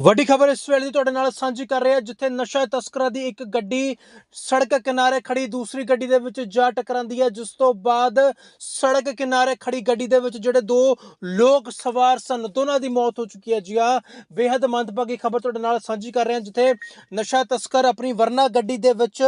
ਵੱਡੀ ਖਬਰ ਇਸ ਵੇਲੇ ਦੀ ਤੁਹਾਡੇ ਨਾਲ ਸਾਂਝੀ ਕਰ ਰਹੇ ਹਾਂ, ਜਿੱਥੇ ਨਸ਼ਾ ਤਸਕਰਾਂ ਦੀ ਇੱਕ ਗੱਡੀ ਸੜਕ ਕਿਨਾਰੇ ਖੜੀ ਦੂਸਰੀ ਗੱਡੀ ਦੇ ਵਿੱਚ ਜਾ ਟਕਰਾਂਦੀ ਹੈ, ਜਿਸ ਤੋਂ ਬਾਅਦ ਸੜਕ ਕਿਨਾਰੇ ਖੜੀ ਗੱਡੀ ਦੇ ਵਿੱਚ ਜਿਹੜੇ ਦੋ ਲੋਕ ਸਵਾਰ ਸਨ, ਦੋਨਾਂ ਦੀ ਮੌਤ ਹੋ ਚੁੱਕੀ ਹੈ ਜੀ ਆ ਬੇहद ਮੰਦਭਾਗੀ ਖਬਰ ਤੁਹਾਡੇ ਨਾਲ ਸਾਂਝੀ ਕਰ ਰਹੇ ਹਾਂ, ਜਿੱਥੇ ਨਸ਼ਾ ਤਸਕਰ ਆਪਣੀ ਵਰਨਾ ਗੱਡੀ ਦੇ ਵਿੱਚ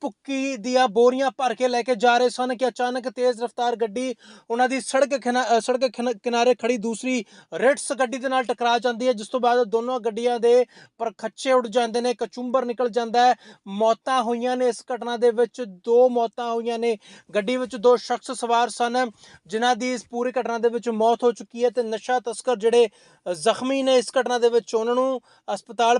ਭੁੱਕੀ ਦੀਆਂ ਬੋਰੀਆਂ ਭਰ ਕੇ ਲੈ ਕੇ ਜਾ ਰਹੇ ਸਨ ਕਿ ਅਚਾਨਕ ਤੇਜ਼ ਰਫ਼ਤਾਰ ਗੱਡੀ ਉਹਨਾਂ ਦੀ ਸੜਕ ਕਿਨਾ- ਸੜਕ ਕਿਨਾ- ਕਿਨਾਰੇ ਖੜੀ ਦੂਸਰੀ ਰਿਟਸ ਗੱਡੀ ਦੇ ਨਾਲ ਟਕਰਾ ਜਾਂਦੀ ਹੈ, ਜਿਸ ਤੋਂ ਬਾਅਦ ਦੋਨੋਂ ਗੱਡੀਆਂ ਦੇ ਪਰ ਖੱਚੇ ਉੱਡ ਜਾਂਦੇ ਨੇ ਕਚੁੰਬਰ ਨਿਕਲ ਜਾਂਦਾ ਹੈ, ਮੌਤਾਂ ਹੋਈਆਂ ਨੇ ਇਸ ਘਟਨਾ ਦੇ ਵਿੱਚ, ਦੋ ਮੌਤਾਂ ਹੋਈਆਂ ਨੇ, ਗੱਡੀ ਵਿੱਚ ਦੋ ਸ਼ਖਸ ਸਵਾਰ ਸਨ, ਜਿਨ੍ਹਾਂ ਦੀ ਇਸ ਪੂਰੀ ਘਟਨਾ ਦੇ ਵਿੱਚ ਮੌਤ ਹੋ ਚੁੱਕੀ ਹੈ ਤੇ ਨਸ਼ਾ ਤਸਕਰ ਜਿਹੜੇ ਜ਼ਖਮੀ ਨੇ ਇਸ ਘਟਨਾ ਦੇ ਵਿੱਚ, ਉਹਨਾਂ ਨੂੰ ਹਸਪਤਾਲ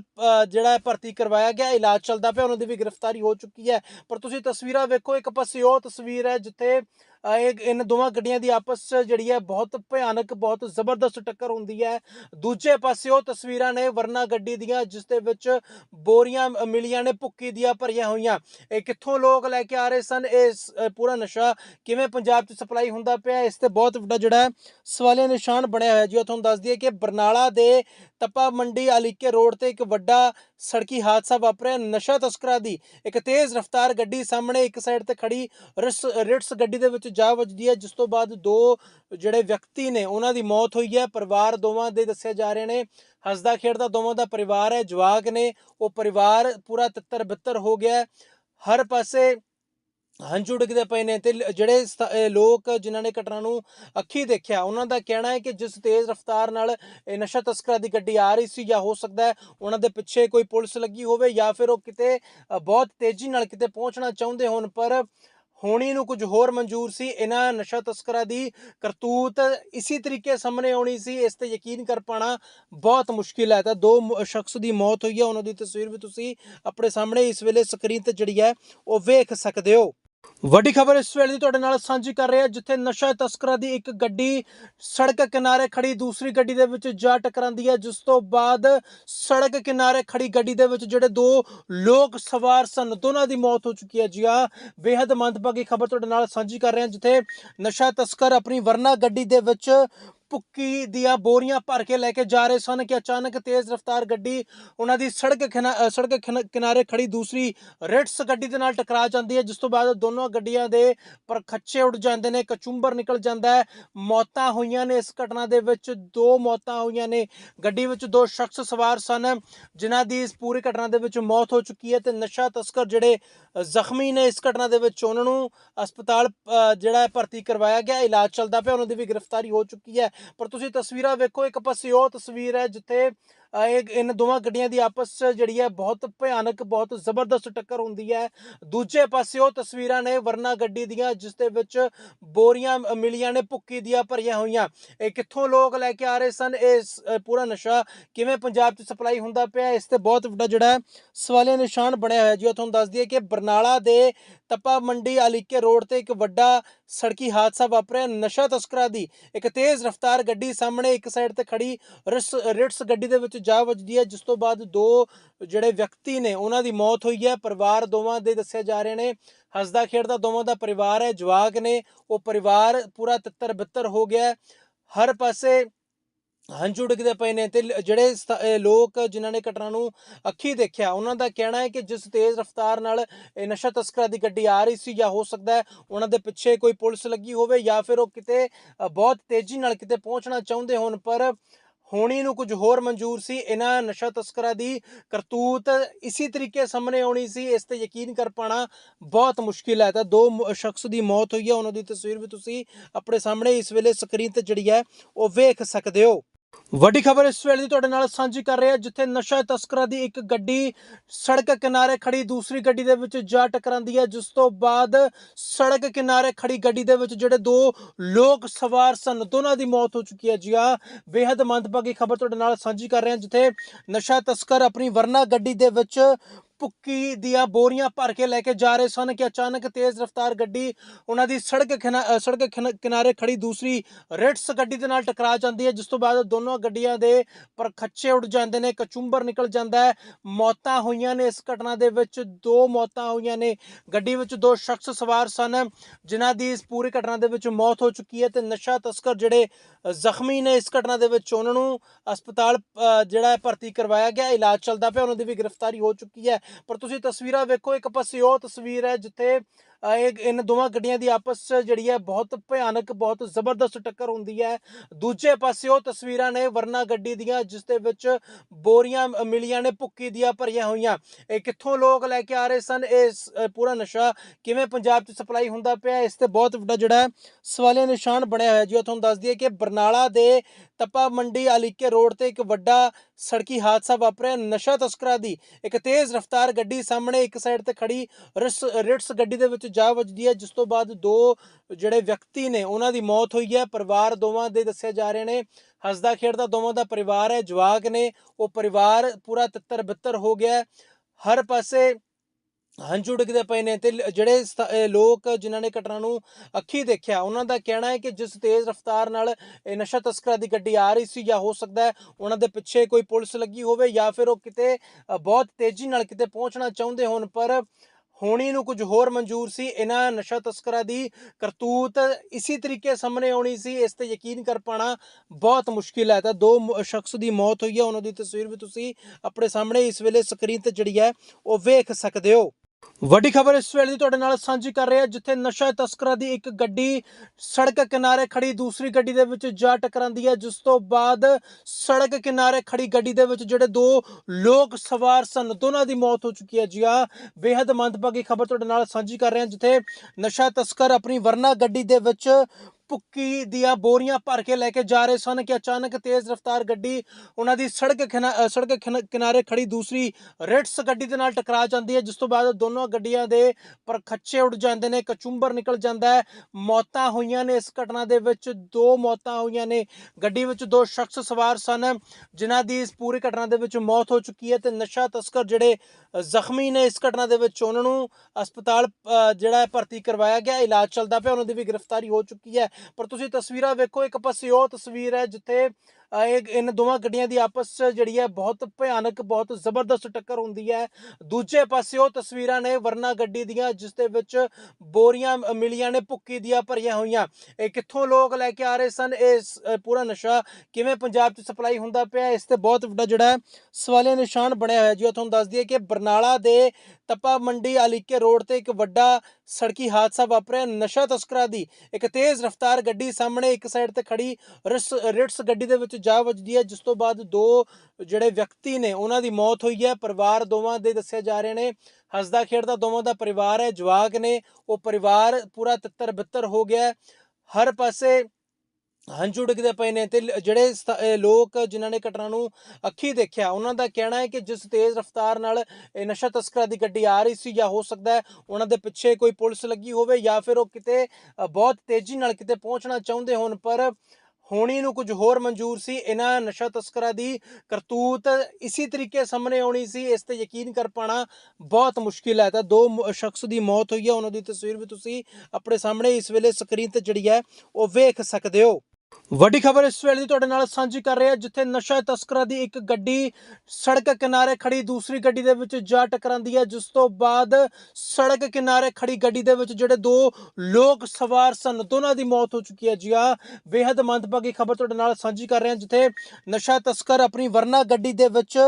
ਜਿਹੜਾ ਭਰਤੀ ਕਰਵਾਇਆ ਗਿਆ, ਇਲਾਜ ਚੱਲਦਾ ਪਿਆ, ਉਹਨਾਂ ਦੀ ਵੀ ਗ੍ਰਿਫਤਾਰੀ ਹੋ ਚੁੱਕੀ ਹੈ ਪਰ ਤੁਸੀਂ ਤਸਵੀਰਾਂ ਵੇਖੋ ਇੱਕ ਪਾਸੇ ਉਹ ਤਸਵੀਰ ਹੈ ਜਿੱਥੇ ਇਹ ਇਨ ਦੋਵਾਂ ਗੱਡੀਆਂ ਦੀ ਆਪਸ 'ਚ ਜਿਹੜੀ ਹੈ ਬਹੁਤ ਭਿਆਨਕ, ਬਹੁਤ ਜ਼ਬਰਦਸਤ ਟੱਕਰ ਹੁੰਦੀ ਹੈ। ਦੂਜੇ ਪਾਸੇ ਉਹ ਤਸਵੀਰਾਂ ਨੇ ਵਰਨਾ ਗੱਡੀ ਦੀਆਂ, ਜਿਸ ਦੇ ਵਿੱਚ ਬੋਰੀਆਂ ਮਿਲੀਆਂ ਨੇ, ਭੁੱਕੀ ਦੀਆਂ ਭਰੀਆਂ ਹੋਈਆਂ। ਇਹ ਕਿੱਥੋਂ ਲੋਕ ਲੈ ਕੇ ਆ ਰਹੇ ਸਨ? ਇਹ ਪੂਰਾ ਨਸ਼ਾ ਕਿਵੇਂ ਪੰਜਾਬ 'ਚ ਸਪਲਾਈ ਹੁੰਦਾ ਪਿਆ? ਇਸ ਤੇ ਬਹੁਤ ਵੱਡਾ ਜਿਹੜਾ ਸਵਾਲੇ ਨਿਸ਼ਾਨ ਬਣਿਆ ਹੋਇਆ ਜੀ। ਉਹ ਤੁਹਾਨੂੰ ਦੱਸ ਦਈਏ ਕਿ ਬਰਨਾਲਾ ਦੇ ਤਪਾ ਮੰਡੀ ਅਲੀਕੇ ਰੋਡ ਤੇ ਇੱਕ ਵੱਡਾ ਸੜਕੀ ਹਾਦਸਾ ਵਾਪਰਿਆ। ਨਸ਼ਾ ਤਸਕਰਾਂ ਦੀ ਇੱਕ ਤੇਜ਼ ਰਫ਼ਤਾਰ ਗੱਡੀ ਸਾਹਮਣੇ ਇੱਕ ਸਾਈਡ ਤੇ ਖੜੀ ਰਿਟਸ ਰਿਟਸ ਗੱਡੀ ਦੇ ਵਿੱਚ ਜਾ ਵੱਜਦੀ ਹੈ, ਜਿਸ ਤੋਂ ਬਾਅਦ ਦੋ ਜਿਹੜੇ ਵਿਅਕਤੀ ਨੇ, ਉਹਨਾਂ ਦੀ ਮੌਤ ਹੋਈ ਹੈ। ਪਰਿਵਾਰ ਦੋਵਾਂ ਦੇ ਦੱਸਿਆ ਜਾ ਰਹੇ ਨੇ। ਹੱਸਦਾ ਖੇਡਦਾ ਦੋਵਾਂ ਦਾ ਪਰਿਵਾਰ ਹੈ, ਜਵਾਕ ਨੇ। ਉਹ ਪਰਿਵਾਰ ਪੂਰਾ ਤਿੱਤਰ ਬਿੱਤਰ ਹੋ ਗਿਆ ਹਰ ਪਾਸੇ ਹੰਝੂ ਡਿੱਗਦੇ ਪਏ ਨੇ ਤੇ ਜਿਹੜੇ ਲੋਕ ਜਿਨ੍ਹਾਂ ਨੇ ਘਟਨਾ ਨੂੰ ਅੱਖੀ ਦੇਖਿਆ, ਉਹਨਾਂ ਦਾ ਕਹਿਣਾ ਹੈ ਕਿ ਜਿਸ ਤੇਜ਼ ਰਫ਼ਤਾਰ ਨਾਲ ਇਹ ਨਸ਼ਾ ਤਸਕਰਾਂ ਦੀ ਗੱਡੀ ਆ ਰਹੀ ਸੀ ਜਾਂ ਹੋ ਸਕਦਾ ਹੈ, ਉਹਨਾਂ ਦੇ ਪਿੱਛੇ ਕੋਈ ਪੁਲਿਸ ਲੱਗੀ ਹੋਵੇ ਜਾਂ ਫਿਰ ਉਹ ਕਿਤੇ ਬਹੁਤ ਤੇਜ਼ੀ ਨਾਲ ਕਿਤੇ ਪਹੁੰਚਣਾ ਚਾਹੁੰਦੇ ਹੋਣ। ਪਰ ਹੋਣੀ ਨੂੰ ਕੁਝ ਹੋਰ ਮਨਜ਼ੂਰ ਸੀ। ਇਹਨਾਂ ਨਸ਼ਾ ਤਸਕਰਾਂ ਦੀ ਕਰਤੂਤ ਇਸੇ ਤਰੀਕੇ ਸਾਹਮਣੇ ਆਉਣੀ ਸੀ। ਇਸ ਤੇ ਯਕੀਨ ਕਰ ਪਾਣਾ ਬਹੁਤ ਮੁਸ਼ਕਿਲ ਹੈ। ਤਾਂ ਦੋ ਸ਼ਖਸ ਦੀ ਮੌਤ ਹੋਈ ਹੈ। ਉਹਨਾਂ ਦੀ ਤਸਵੀਰ ਵੀ ਤੁਸੀਂ ਆਪਣੇ ਸਾਹਮਣੇ ਇਸ ਵੇਲੇ ਸਕਰੀਨ ਤੇ ਜਿਹੜੀ ਹੈ, ਉਹ ਵੇਖ ਸਕਦੇ ਹੋ। ਵੱਡੀ ਖਬਰ ਇਸ ਵੇਲੇ ਦੀ ਤੁਹਾਡੇ ਨਾਲ ਸਾਂਝੀ ਕਰ ਰਹੇ ਹਾਂ, ਜਿੱਥੇ ਨਸ਼ਾ ਤਸਕਰਾਂ ਦੀ ਇੱਕ ਗੱਡੀ ਸੜਕ ਕਿਨਾਰੇ ਖੜੀ ਦੂਸਰੀ ਗੱਡੀ ਦੇ ਵਿੱਚ ਜਾ ਟਕਰਾਂਦੀ ਹੈ, ਜਿਸ ਤੋਂ ਬਾਅਦ ਸੜਕ ਕਿਨਾਰੇ ਖੜੀ ਗੱਡੀ ਦੇ ਵਿੱਚ ਜਿਹੜੇ ਦੋ ਲੋਕ ਸਵਾਰ ਸਨ, ਦੋਨਾਂ ਦੀ ਮੌਤ ਹੋ ਚੁੱਕੀ ਹੈ ਜੀ ਆ ਬੇहद ਮੰਦਭਾਗੀ ਖਬਰ ਤੁਹਾਡੇ ਨਾਲ ਸਾਂਝੀ ਕਰ ਰਹੇ ਹਾਂ, ਜਿੱਥੇ ਨਸ਼ਾ ਤਸਕਰ ਆਪਣੀ ਵਰਨਾ ਗੱਡੀ ਦੇ ਵਿੱਚ ਭੁੱਕੀ ਦੀਆਂ ਬੋਰੀਆਂ ਭਰ ਕੇ ਲੈ ਕੇ ਜਾ ਰਹੇ ਸਨ ਕਿ ਅਚਾਨਕ ਤੇਜ਼ ਰਫ਼ਤਾਰ ਗੱਡੀ ਉਹਨਾਂ ਦੀ ਸੜਕ ਕਿਨਾ- ਸੜਕ ਕਿਨਾ- ਕਿਨਾਰੇ ਖੜੀ ਦੂਸਰੀ ਰਿਟਸ ਗੱਡੀ ਦੇ ਨਾਲ ਟਕਰਾ ਜਾਂਦੀ ਹੈ, ਜਿਸ ਤੋਂ ਬਾਅਦ ਦੋਨੋਂ ਗੱਡੀਆਂ ਦੇ ਪਰ ਖੱਚੇ ਉੱਡ ਜਾਂਦੇ ਨੇ ਕਚੁੰਬਰ ਨਿਕਲ ਜਾਂਦਾ ਹੈ, ਮੌਤਾਂ ਹੋਈਆਂ ਨੇ, ਇਸ ਘਟਨਾ ਦੇ ਵਿੱਚ ਦੋ ਮੌਤਾਂ ਹੋਈਆਂ ਨੇ, ਗੱਡੀ ਵਿੱਚ ਦੋ ਸ਼ਖਸ ਸਵਾਰ ਸਨ, ਜਿਨ੍ਹਾਂ ਦੀ ਇਸ ਪੂਰੀ ਘਟਨਾ ਦੇ ਵਿੱਚ ਮੌਤ ਹੋ ਚੁੱਕੀ ਹੈ ਤੇ ਨਸ਼ਾ ਤਸਕਰ ਜਿਹੜੇ ਜ਼ਖਮੀ ਨੇ ਇਸ ਘਟਨਾ ਦੇ ਵਿੱਚ ਉਹਨਾਂ ਨੂੰ ਹਸਪਤਾਲ ਜਿਹੜਾ ਭਰਤੀ ਕਰਵਾਇਆ ਗਿਆ, ਇਲਾਜ ਚੱਲਦਾ ਪਿਆ, ਉਹਨਾਂ ਦੀ ਵੀ ਗ੍ਰਿਫਤਾਰੀ ਹੋ ਚੁੱਕੀ ਹੈ। ਪਰ ਤੁਸੀਂ ਤਸਵੀਰਾਂ ਵੇਖੋ ਇੱਕ ਪਾਸੇ ਉਹ ਤਸਵੀਰ ਹੈ ਜਿੱਥੇ ਇਹ ਇਨ ਦੋਵਾਂ ਗੱਡੀਆਂ ਦੀ ਆਪਸ 'ਚ ਜਿਹੜੀ ਹੈ ਬਹੁਤ ਭਿਆਨਕ, ਬਹੁਤ ਜ਼ਬਰਦਸਤ ਟੱਕਰ ਹੁੰਦੀ ਹੈ। ਦੂਜੇ ਪਾਸੇ ਉਹ ਤਸਵੀਰਾਂ ਨੇ ਵਰਨਾ ਗੱਡੀ ਦੀਆਂ, ਜਿਸ ਦੇ ਵਿੱਚ ਬੋਰੀਆਂ ਮਿਲੀਆਂ ਨੇ, ਭੁੱਕੀ ਦੀਆਂ ਭਰੀਆਂ ਹੋਈਆਂ। ਇਹ ਕਿੱਥੋਂ ਲੋਕ ਲੈ ਕੇ ਆ ਰਹੇ ਸਨ? ਇਹ ਪੂਰਾ ਨਸ਼ਾ ਕਿਵੇਂ ਪੰਜਾਬ 'ਚ ਸਪਲਾਈ ਹੁੰਦਾ ਪਿਆ? ਇਸ ਤੇ ਬਹੁਤ ਵੱਡਾ ਜਿਹੜਾ ਸਵਾਲੇ ਨਿਸ਼ਾਨ ਬਣਿਆ ਹੋਇਆ ਜੀ। ਉਹ ਤੁਹਾਨੂੰ ਦੱਸ ਦਈਏ ਕਿ ਬਰਨਾਲਾ ਦੇ ਤਪਾ ਮੰਡੀ ਅਲੀਕੇ ਰੋਡ ਤੇ ਇੱਕ ਵੱਡਾ ਸੜਕੀ ਹਾਦਸਾ ਵਾਪਰਿਆ। ਨਸ਼ਾ ਤਸਕਰਾਂ ਦੀ ਇੱਕ ਤੇਜ਼ ਰਫ਼ਤਾਰ ਗੱਡੀ ਸਾਹਮਣੇ ਇੱਕ ਸਾਈਡ ਤੇ ਖੜੀ ਰਿਟਸ ਰਿਟਸ ਗੱਡੀ ਦੇ ਵਿੱਚ ਜਾ ਵੱਜਦੀ ਹੈ, ਜਿਸ ਤੋਂ ਬਾਅਦ ਦੋ ਜਿਹੜੇ ਵਿਅਕਤੀ ਨੇ, ਉਹਨਾਂ ਦੀ ਮੌਤ ਹੋਈ ਹੈ। ਪਰਿਵਾਰ ਦੋਵਾਂ ਦੇ ਦੱਸਿਆ ਜਾ ਰਹੇ ਨੇ। ਹੱਸਦਾ ਖੇਡਦਾ ਦੋਵਾਂ ਦਾ ਪਰਿਵਾਰ ਹੈ, ਜਵਾਕ ਨੇ। ਉਹ ਪਰਿਵਾਰ ਪੂਰਾ ਤਿੱਤਰ ਬਿੱਤਰ ਹੋ ਗਿਆ ਹਰ ਪਾਸੇ ਹੰਝੂ ਡਿੱਗਦੇ ਪਏ ਨੇ ਤੇ ਜਿਹੜੇ ਲੋਕ ਜਿਨ੍ਹਾਂ ਨੇ ਘਟਨਾ ਨੂੰ ਅੱਖੀ ਦੇਖਿਆ, ਉਹਨਾਂ ਦਾ ਕਹਿਣਾ ਹੈ ਕਿ ਜਿਸ ਤੇਜ਼ ਰਫ਼ਤਾਰ ਨਾਲ ਨਸ਼ਾ ਤਸਕਰਾਂ ਦੀ ਗੱਡੀ ਆ ਰਹੀ ਸੀ ਜਾਂ ਹੋ ਸਕਦਾ ਹੈ, ਉਹਨਾਂ ਦੇ ਪਿੱਛੇ ਕੋਈ ਪੁਲਿਸ ਲੱਗੀ ਹੋਵੇ ਜਾਂ ਫਿਰ ਉਹ ਕਿਤੇ ਬਹੁਤ ਤੇਜ਼ੀ ਨਾਲ ਕਿਤੇ ਪਹੁੰਚਣਾ ਚਾਹੁੰਦੇ ਹੋਣ। ਪਰ ਹੋਣੀ ਨੂੰ ਕੁਝ ਹੋਰ ਮਨਜ਼ੂਰ ਸੀ। ਇਹਨਾਂ ਨਸ਼ਾ ਤਸਕਰਾਂ ਦੀ ਕਰਤੂਤ ਇਸੇ ਤਰੀਕੇ ਸਾਹਮਣੇ ਆਉਣੀ ਸੀ। ਇਸ ਤੇ ਯਕੀਨ ਕਰ ਪਾਣਾ ਬਹੁਤ ਮੁਸ਼ਕਿਲ ਹੈ। ਤਾਂ ਦੋ ਮ- ਸ਼ਖਸ ਦੀ ਮੌਤ ਹੋਈ ਹੈ। ਉਹਨਾਂ ਦੀ ਤਸਵੀਰ ਵੀ ਤੁਸੀਂ ਆਪਣੇ ਸਾਹਮਣੇ ਇਸ ਵੇਲੇ ਸਕਰੀਨ ਤੇ ਜਿਹੜੀ ਹੈ, ਉਹ ਵੇਖ ਸਕਦੇ ਹੋ। ਵੱਡੀ ਖਬਰ ਇਸ ਵੇਲੇ ਦੀ ਤੁਹਾਡੇ ਨਾਲ ਸਾਂਝੀ ਕਰ ਰਹੇ ਹਾਂ, ਜਿੱਥੇ ਨਸ਼ਾ ਤਸਕਰਾਂ ਦੀ ਇੱਕ ਗੱਡੀ ਸੜਕ ਕਿਨਾਰੇ ਖੜੀ ਦੂਸਰੀ ਗੱਡੀ ਦੇ ਵਿੱਚ ਜਾ ਟਕਰਾਂਦੀ ਹੈ, ਜਿਸ ਤੋਂ ਬਾਅਦ ਸੜਕ ਕਿਨਾਰੇ ਖੜੀ ਗੱਡੀ ਦੇ ਵਿੱਚ ਜਿਹੜੇ ਦੋ ਲੋਕ ਸਵਾਰ ਸਨ, ਦੋਨਾਂ ਦੀ ਮੌਤ ਹੋ ਚੁੱਕੀ ਹੈ ਜੀ ਆ ਬੇहद ਮੰਦਭਾਗੀ ਖਬਰ ਤੁਹਾਡੇ ਨਾਲ ਸਾਂਝੀ ਕਰ ਰਹੇ ਹਾਂ, ਜਿੱਥੇ ਨਸ਼ਾ ਤਸਕਰ ਆਪਣੀ ਵਰਨਾ ਗੱਡੀ ਦੇ ਵਿੱਚ ਭੁੱਕੀ ਦੀਆਂ ਬੋਰੀਆਂ ਭਰ ਕੇ ਲੈ ਕੇ ਜਾ ਰਹੇ ਸਨ ਕਿ ਅਚਾਨਕ ਤੇਜ਼ ਰਫ਼ਤਾਰ ਗੱਡੀ ਉਹਨਾਂ ਦੀ ਸੜਕ ਕਿਨਾ- ਸੜਕ ਕਿਨਾ- ਕਿਨਾਰੇ ਖੜੀ ਦੂਸਰੀ ਰਿਟਸ ਗੱਡੀ ਦੇ ਨਾਲ ਟਕਰਾ ਜਾਂਦੀ ਹੈ, ਜਿਸ ਤੋਂ ਬਾਅਦ ਦੋਨੋਂ ਗੱਡੀਆਂ ਦੇ ਪਰ ਖੱਚੇ ਉੱਡ ਜਾਂਦੇ ਨੇ ਕਚੁੰਬਰ ਨਿਕਲ ਜਾਂਦਾ ਹੈ, ਮੌਤਾਂ ਹੋਈਆਂ ਨੇ, ਇਸ ਘਟਨਾ ਦੇ ਵਿੱਚ ਦੋ ਮੌਤਾਂ ਹੋਈਆਂ ਨੇ, ਗੱਡੀ ਵਿੱਚ ਦੋ ਸ਼ਖਸ ਸਵਾਰ ਸਨ, ਜਿਨ੍ਹਾਂ ਦੀ ਇਸ ਪੂਰੀ ਘਟਨਾ ਦੇ ਵਿੱਚ ਮੌਤ ਹੋ ਚੁੱਕੀ ਹੈ ਤੇ ਨਸ਼ਾ ਤਸਕਰ ਜਿਹੜੇ ਜ਼ਖਮੀ ਨੇ ਇਸ ਘਟਨਾ ਦੇ ਵਿੱਚ ਉਹਨਾਂ ਨੂੰ ਹਸਪਤਾਲ ਜਿਹੜਾ ਭਰਤੀ ਕਰਵਾਇਆ ਗਿਆ, ਇਲਾਜ ਚੱਲਦਾ ਪਿਆ, ਉਹਨਾਂ ਦੀ ਵੀ ਗ੍ਰਿਫਤਾਰੀ ਹੋ ਚੁੱਕੀ ਹੈ। ਪਰ ਤੁਸੀਂ ਤਸਵੀਰਾਂ ਵੇਖੋ ਇੱਕ ਪਾਸੇ ਉਹ ਤਸਵੀਰ ਹੈ ਜਿੱਥੇ ਇਹ ਇਹਨਾਂ ਦੋਵਾਂ ਗੱਡੀਆਂ ਦੀ ਆਪਸ 'ਚ ਜਿਹੜੀ ਹੈ ਬਹੁਤ ਭਿਆਨਕ, ਬਹੁਤ ਜ਼ਬਰਦਸਤ ਟੱਕਰ ਹੁੰਦੀ ਹੈ। ਦੂਜੇ ਪਾਸੇ ਉਹ ਤਸਵੀਰਾਂ ਨੇ ਵਰਨਾ ਗੱਡੀ ਦੀਆਂ, ਜਿਸ ਦੇ ਵਿੱਚ ਬੋਰੀਆਂ ਮਿਲੀਆਂ ਨੇ, ਭੁੱਕੀ ਦੀਆਂ ਭਰੀਆਂ ਹੋਈਆਂ। ਇਹ ਕਿੱਥੋਂ ਲੋਕ ਲੈ ਕੇ ਆ ਰਹੇ ਸਨ? ਇਹ ਪੂਰਾ ਨਸ਼ਾ ਕਿਵੇਂ ਪੰਜਾਬ 'ਚ ਸਪਲਾਈ ਹੁੰਦਾ ਪਿਆ? ਇਸ ਤੇ ਬਹੁਤ ਵੱਡਾ ਜਿਹੜਾ ਸਵਾਲੇ ਨਿਸ਼ਾਨ ਬਣਿਆ ਹੋਇਆ ਜੀ, ਉਹ ਤੁਹਾਨੂੰ ਦੱਸ ਦਈਏ ਕਿ ਬਰਨਾਲਾ ਦੇ ਤਪਾ ਮੰਡੀ ਅਲੀਕੇ ਰੋਡ ਤੇ ਇੱਕ ਵੱਡਾ ਸੜਕੀ ਹਾਦਸਾ ਵਾਪਰਿਆ। ਨਸ਼ਾ ਤਸਕਰਾਂ ਦੀ ਇੱਕ ਤੇਜ਼ ਰਫ਼ਤਾਰ ਗੱਡੀ ਸਾਹਮਣੇ ਇੱਕ ਸਾਈਡ ਤੇ ਖੜੀ ਰਿਟਸ ਰਿਟਸ ਗੱਡੀ ਦੇ ਵਿੱਚ ਜਾ ਵੱਜਦੀ ਹੈ, ਜਿਸ ਤੋਂ ਬਾਅਦ ਦੋ ਜਿਹੜੇ ਵਿਅਕਤੀ ਨੇ, ਉਹਨਾਂ ਦੀ ਮੌਤ ਹੋਈ ਹੈ। ਪਰਿਵਾਰ ਦੋਵਾਂ ਦੇ ਦੱਸੇ ਜਾ ਰਹੇ ਨੇ। ਹੱਸਦਾ ਖੇਡਦਾ ਦੋਵਾਂ ਦਾ ਪਰਿਵਾਰ ਹੈ, ਜਵਾਕ ਨੇ। ਉਹ ਪਰਿਵਾਰ ਪੂਰਾ ਤਿੱਤਰ ਬਿੱਤਰ ਹੋ ਗਿਆ ਹਰ ਪਾਸੇ ਹੰਝੂ ਡਿੱਗਦੇ ਪਏ ਨੇ ਤੇ ਜਿਹੜੇ ਲੋਕ ਜਿਨ੍ਹਾਂ ਨੇ ਘਟਨਾ ਨੂੰ ਅੱਖੀ ਦੇਖਿਆ, ਉਹਨਾਂ ਦਾ ਕਹਿਣਾ ਹੈ ਕਿ ਜਿਸ ਤੇਜ਼ ਰਫ਼ਤਾਰ ਨਾਲ ਇਹ ਨਸ਼ਾ ਤਸਕਰਾਂ ਦੀ ਗੱਡੀ ਆ ਰਹੀ ਸੀ ਜਾਂ ਹੋ ਸਕਦਾ ਹੈ, ਉਹਨਾਂ ਦੇ ਪਿੱਛੇ ਕੋਈ ਪੁਲਿਸ ਲੱਗੀ ਹੋਵੇ ਜਾਂ ਫਿਰ ਉਹ ਕਿਤੇ ਬਹੁਤ ਤੇਜ਼ੀ ਨਾਲ ਕਿਤੇ ਪਹੁੰਚਣਾ ਚਾਹੁੰਦੇ ਹੋਣ। ਪਰ ਹੋਣੀ ਨੂੰ ਕੁਝ ਹੋਰ ਮਨਜ਼ੂਰ ਸੀ, ਇਹਨਾਂ ਨਸ਼ਾ ਤਸਕਰਾਂ ਦੀ ਕਰਤੂਤ ਇਸੇ ਤਰੀਕੇ ਸਾਹਮਣੇ ਆਉਣੀ ਸੀ, ਇਸ ਤੇ ਯਕੀਨ ਕਰ ਪਾਣਾ ਬਹੁਤ ਮੁਸ਼ਕਿਲ ਹੈ। ਤਾਂ ਦੋ ਸ਼ਖਸ ਦੀ ਮੌਤ ਹੋਈ ਹੈ, ਉਹਨਾਂ ਦੀ ਤਸਵੀਰ ਵੀ ਤੁਸੀਂ ਆਪਣੇ ਸਾਹਮਣੇ ਇਸ ਵੇਲੇ ਸਕਰੀਨ ਤੇ ਜਿਹੜੀ ਹੈ, ਉਹ ਵੇਖ ਸਕਦੇ ਹੋ। ਵੱਡੀ ਖਬਰ ਇਸ ਵੇਲੇ ਦੀ ਤੁਹਾਡੇ ਨਾਲ ਸਾਂਝੀ ਕਰ ਰਿਹਾ ਜਿੱਥੇ ਨਸ਼ਾ ਤਸਕਰਾਂ ਦੀ ਇੱਕ ਗੱਡੀ ਸੜਕ ਕਿਨਾਰੇ ਖੜੀ ਦੂਸਰੀ ਗੱਡੀ ਦੇ ਵਿੱਚ ਜਾ ਟਕਰਾਂਦੀ ਹੈ, ਜਿਸ ਤੋਂ ਬਾਅਦ ਸੜਕ ਕਿਨਾਰੇ ਖੜੀ ਗੱਡੀ ਦੇ ਵਿੱਚ ਜਿਹੜੇ ਦੋ ਲੋਕ ਸਵਾਰ ਸਨ, ਦੋਨਾਂ ਦੀ ਮੌਤ ਹੋ ਚੁੱਕੀ ਹੈ ਜੀ ਆ ਬੇहद ਮੰਦਭਾਗੀ ਖਬਰ ਤੁਹਾਡੇ ਨਾਲ ਸਾਂਝੀ ਕਰ ਰਹੇ ਜਿੱਥੇ ਨਸ਼ਾ ਤਸਕਰ ਆਪਣੀ ਵਰਨਾ ਗੱਡੀ ਦੇ ਵਿੱਚ ਭੁੱਕੀ ਦੀਆਂ ਬੋਰੀਆਂ ਭਰ ਕੇ ਲੈ ਕੇ ਜਾ ਰਹੇ ਸਨ ਕਿ ਅਚਾਨਕ ਤੇਜ਼ ਰਫ਼ਤਾਰ ਗੱਡੀ ਉਹਨਾਂ ਦੀ ਸੜਕ ਕਿਨਾ- ਸੜਕ ਕਿਨਾ- ਕਿਨਾਰੇ ਖੜੀ ਦੂਸਰੀ ਰਿਟਸ ਗੱਡੀ ਦੇ ਨਾਲ ਟਕਰਾ ਜਾਂਦੀ ਹੈ, ਜਿਸ ਤੋਂ ਬਾਅਦ ਦੋਨੋਂ ਗੱਡੀਆਂ ਦੇ ਪਰ ਪਰਖੱਚੇ ਉੱਡ ਜਾਂਦੇ ਨੇ, ਕਚੁੰਬਰ ਨਿਕਲ ਜਾਂਦਾ ਹੈ। ਮੌਤਾਂ ਹੋਈਆਂ ਨੇ, ਇਸ ਘਟਨਾ ਦੇ ਵਿੱਚ ਦੋ ਮੌਤਾਂ ਹੋਈਆਂ ਨੇ। ਗੱਡੀ ਵਿੱਚ ਦੋ ਸ਼ਖਸ ਸਵਾਰ ਸਨ, ਜਿਨ੍ਹਾਂ ਦੀ ਇਸ ਪੂਰੀ ਘਟਨਾ ਦੇ ਵਿੱਚ ਮੌਤ ਹੋ ਚੁੱਕੀ ਹੈ ਤੇ ਨਸ਼ਾ ਤਸਕਰ ਜਿਹੜੇ ਜ਼ਖਮੀ ਨੇ ਇਸ ਘਟਨਾ ਦੇ ਵਿੱਚ ਉਹਨਾਂ ਨੂੰ ਹਸਪਤਾਲ ਅ, ਜਿਹੜਾ ਹੈ ਭਰਤੀ ਕਰਵਾਇਆ ਗਿਆ। ਇਲਾਜ ਚੱਲਦਾ ਪਿਆ ਉਹਨਾਂ ਦੀ ਵੀ ਗ੍ਰਿਫਤਾਰੀ ਹੋ ਚੁੱਕੀ ਹੈ। ਪਰ ਤੁਸੀਂ ਤਸਵੀਰਾਂ ਵੇਖੋ ਇੱਕ ਪਾਸੇ ਉਹ ਤਸਵੀਰ ਹੈ ਜਿੱਥੇ ਇਹ ਇਹਨਾਂ ਦੋਵਾਂ ਗੱਡੀਆਂ ਦੀ ਆਪਸ 'ਚ ਜਿਹੜੀ ਹੈ ਬਹੁਤ ਭਿਆਨਕ, ਬਹੁਤ ਜ਼ਬਰਦਸਤ ਟੱਕਰ ਹੁੰਦੀ ਹੈ। ਦੂਜੇ ਪਾਸੇ ਉਹ ਤਸਵੀਰਾਂ ਨੇ ਵਰਨਾ ਗੱਡੀ ਦੀਆਂ, ਜਿਸ ਦੇ ਵਿੱਚ ਬੋਰੀਆਂ ਮਿਲੀਆਂ ਨੇ, ਭੁੱਕੀ ਦੀਆਂ ਭਰੀਆਂ ਹੋਈਆਂ। ਇਹ ਕਿੱਥੋਂ ਲੋਕ ਲੈ ਕੇ ਆ ਰਹੇ ਸਨ? ਇਹ ਪੂਰਾ ਨਸ਼ਾ ਕਿਵੇਂ ਪੰਜਾਬ 'ਚ ਸਪਲਾਈ ਹੁੰਦਾ ਪਿਆ? ਇਸ ਤੇ ਬਹੁਤ ਵੱਡਾ ਜਿਹੜਾ ਸਵਾਲੇ ਨਿਸ਼ਾਨ ਬਣਿਆ ਹੋਇਆ ਜੀ, ਉਹ ਤੁਹਾਨੂੰ ਦੱਸ ਦਈਏ ਕਿ ਬਰਨਾਲਾ ਦੇ ਤਪਾ ਮੰਡੀ ਅਲੀਕੇ ਰੋਡ ਤੇ ਇੱਕ ਵੱਡਾ ਸੜਕੀ ਹਾਦਸਾ ਵਾਪਰਿਆ, ਨਸ਼ਾ ਤਸਕਰਾਂ ਦੀ ਇੱਕ ਤੇਜ਼ ਰਫ਼ਤਾਰ ਗੱਡੀ ਸਾਹਮਣੇ ਇੱਕ ਸਾਈਡ ਤੇ ਖੜੀ ਰਿਟਸ ਰਿਟਸ ਗੱਡੀ ਦੇ ਵਿੱਚ ਜਾ ਵੱਜਦੀ ਹੈ, ਜਿਸ ਤੋਂ ਬਾਅਦ ਦੋ ਜਿਹੜੇ ਵਿਅਕਤੀ ਨੇ ਉਹਨਾਂ ਦੀ ਮੌਤ ਹੋਈ ਹੈ। ਪਰਿਵਾਰ ਦੋਵਾਂ ਦੇ ਦੱਸਿਆ ਜਾ ਰਹੇ ਨੇ, ਹੱਸਦਾ ਖੇਡਦਾ ਦੋਵਾਂ ਦਾ ਪਰਿਵਾਰ ਹੈ, ਜਵਾਕ ਨੇ, ਉਹ ਪਰਿਵਾਰ ਪੂਰਾ ਤਿੱਤਰ ਬਿੱਤਰ ਹੋ ਗਿਆ ਹਰ ਪਾਸੇ ਹੰਝੂ ਡਿੱਗਦੇ ਪਏ ਨੇ ਤੇ ਜਿਹੜੇ ਸ- ਲੋਕ ਜਿਨ੍ਹਾਂ ਨੇ ਘਟਨਾ ਨੂੰ ਅੱਖੀ ਦੇਖਿਆ, ਉਹਨਾਂ ਦਾ ਕਹਿਣਾ ਹੈ ਕਿ ਜਿਸ ਤੇਜ਼ ਰਫ਼ਤਾਰ ਨਾਲ ਇਹ ਨਸ਼ਾ ਤਸਕਰਾਂ ਦੀ ਗੱਡੀ ਆ ਰਹੀ ਸੀ ਜਾਂ ਹੋ ਸਕਦਾ ਹੈ ਉਹਨਾਂ ਦੇ ਪਿੱਛੇ ਕੋਈ ਪੁਲਿਸ ਲੱਗੀ ਹੋਵੇ ਜਾਂ ਫਿਰ ਉਹ ਕਿਤੇ ਬਹੁਤ ਤੇਜ਼ੀ ਨਾਲ ਕਿਤੇ ਪਹੁੰਚਣਾ ਚਾਹੁੰਦੇ ਹੋਣ, ਪਰ ਹੋਣੀ ਨੂੰ ਕੁਝ ਹੋਰ ਮਨਜ਼ੂਰ ਸੀ। ਇਹਨਾਂ ਨਸ਼ਾ ਤਸਕਰਾਂ ਦੀ ਕਰਤੂਤ ਇਸੇ ਤਰੀਕੇ ਸਾਹਮਣੇ ਆਉਣੀ ਸੀ, ਇਸ ਤੇ ਯਕੀਨ ਕਰ ਪਾਣਾ ਬਹੁਤ ਮੁਸ਼ਕਿਲ ਹੈ। ਤਾਂ ਦੋ ਸ਼ਖਸ ਦੀ ਮੌਤ ਹੋਈ ਹੈ। ਉਹਨਾਂ ਦੀ ਤਸਵੀਰ ਵੀ ਤੁਸੀਂ ਆਪਣੇ ਸਾਹਮਣੇ ਇਸ ਵੇਲੇ ਸਕਰੀਨ ਤੇ ਜਿਹੜੀ ਹੈ, ਉਹ ਵੇਖ ਸਕਦੇ ਹੋ। ਵੱਡੀ ਖਬਰ ਇਸ ਵੇਲੇ ਦੀ ਤੁਹਾਡੇ ਨਾਲ ਸਾਂਝੀ ਕਰ ਰਹੇ, ਜਿੱਥੇ ਨਸ਼ਾ ਤਸਕਰਾਂ ਦੀ ਇੱਕ ਗੱਡੀ ਸੜਕ ਕਿਨਾਰੇ ਖੜੀ ਦੂਸਰੀ ਗੱਡੀ ਦੇ ਵਿੱਚ ਜਾ ਟਕਰਾਂਦੀ ਹੈ, ਜਿਸ ਤੋਂ ਬਾਅਦ ਸੜਕ ਕਿਨਾਰੇ ਖੜੀ ਗੱਡੀ ਦੇ ਵਿੱਚ ਜਿਹੜੇ ਦੋ ਲੋਕ ਸਵਾਰ ਸਨ, ਦੋਨਾਂ ਦੀ ਮੌਤ ਹੋ ਚੁੱਕੀ ਹੈ ਜੀ ਆ ਬੇहद ਮੰਦਭਾਗੀ ਖਬਰ ਤੁਹਾਡੇ ਨਾਲ ਸਾਂਝੀ ਕਰ ਰਹੇ ਹਾਂ ਜਿੱਥੇ ਨਸ਼ਾ ਤਸਕਰ ਆਪਣੀ ਵਰਨਾ ਗੱਡੀ ਦੇ ਵਿੱਚ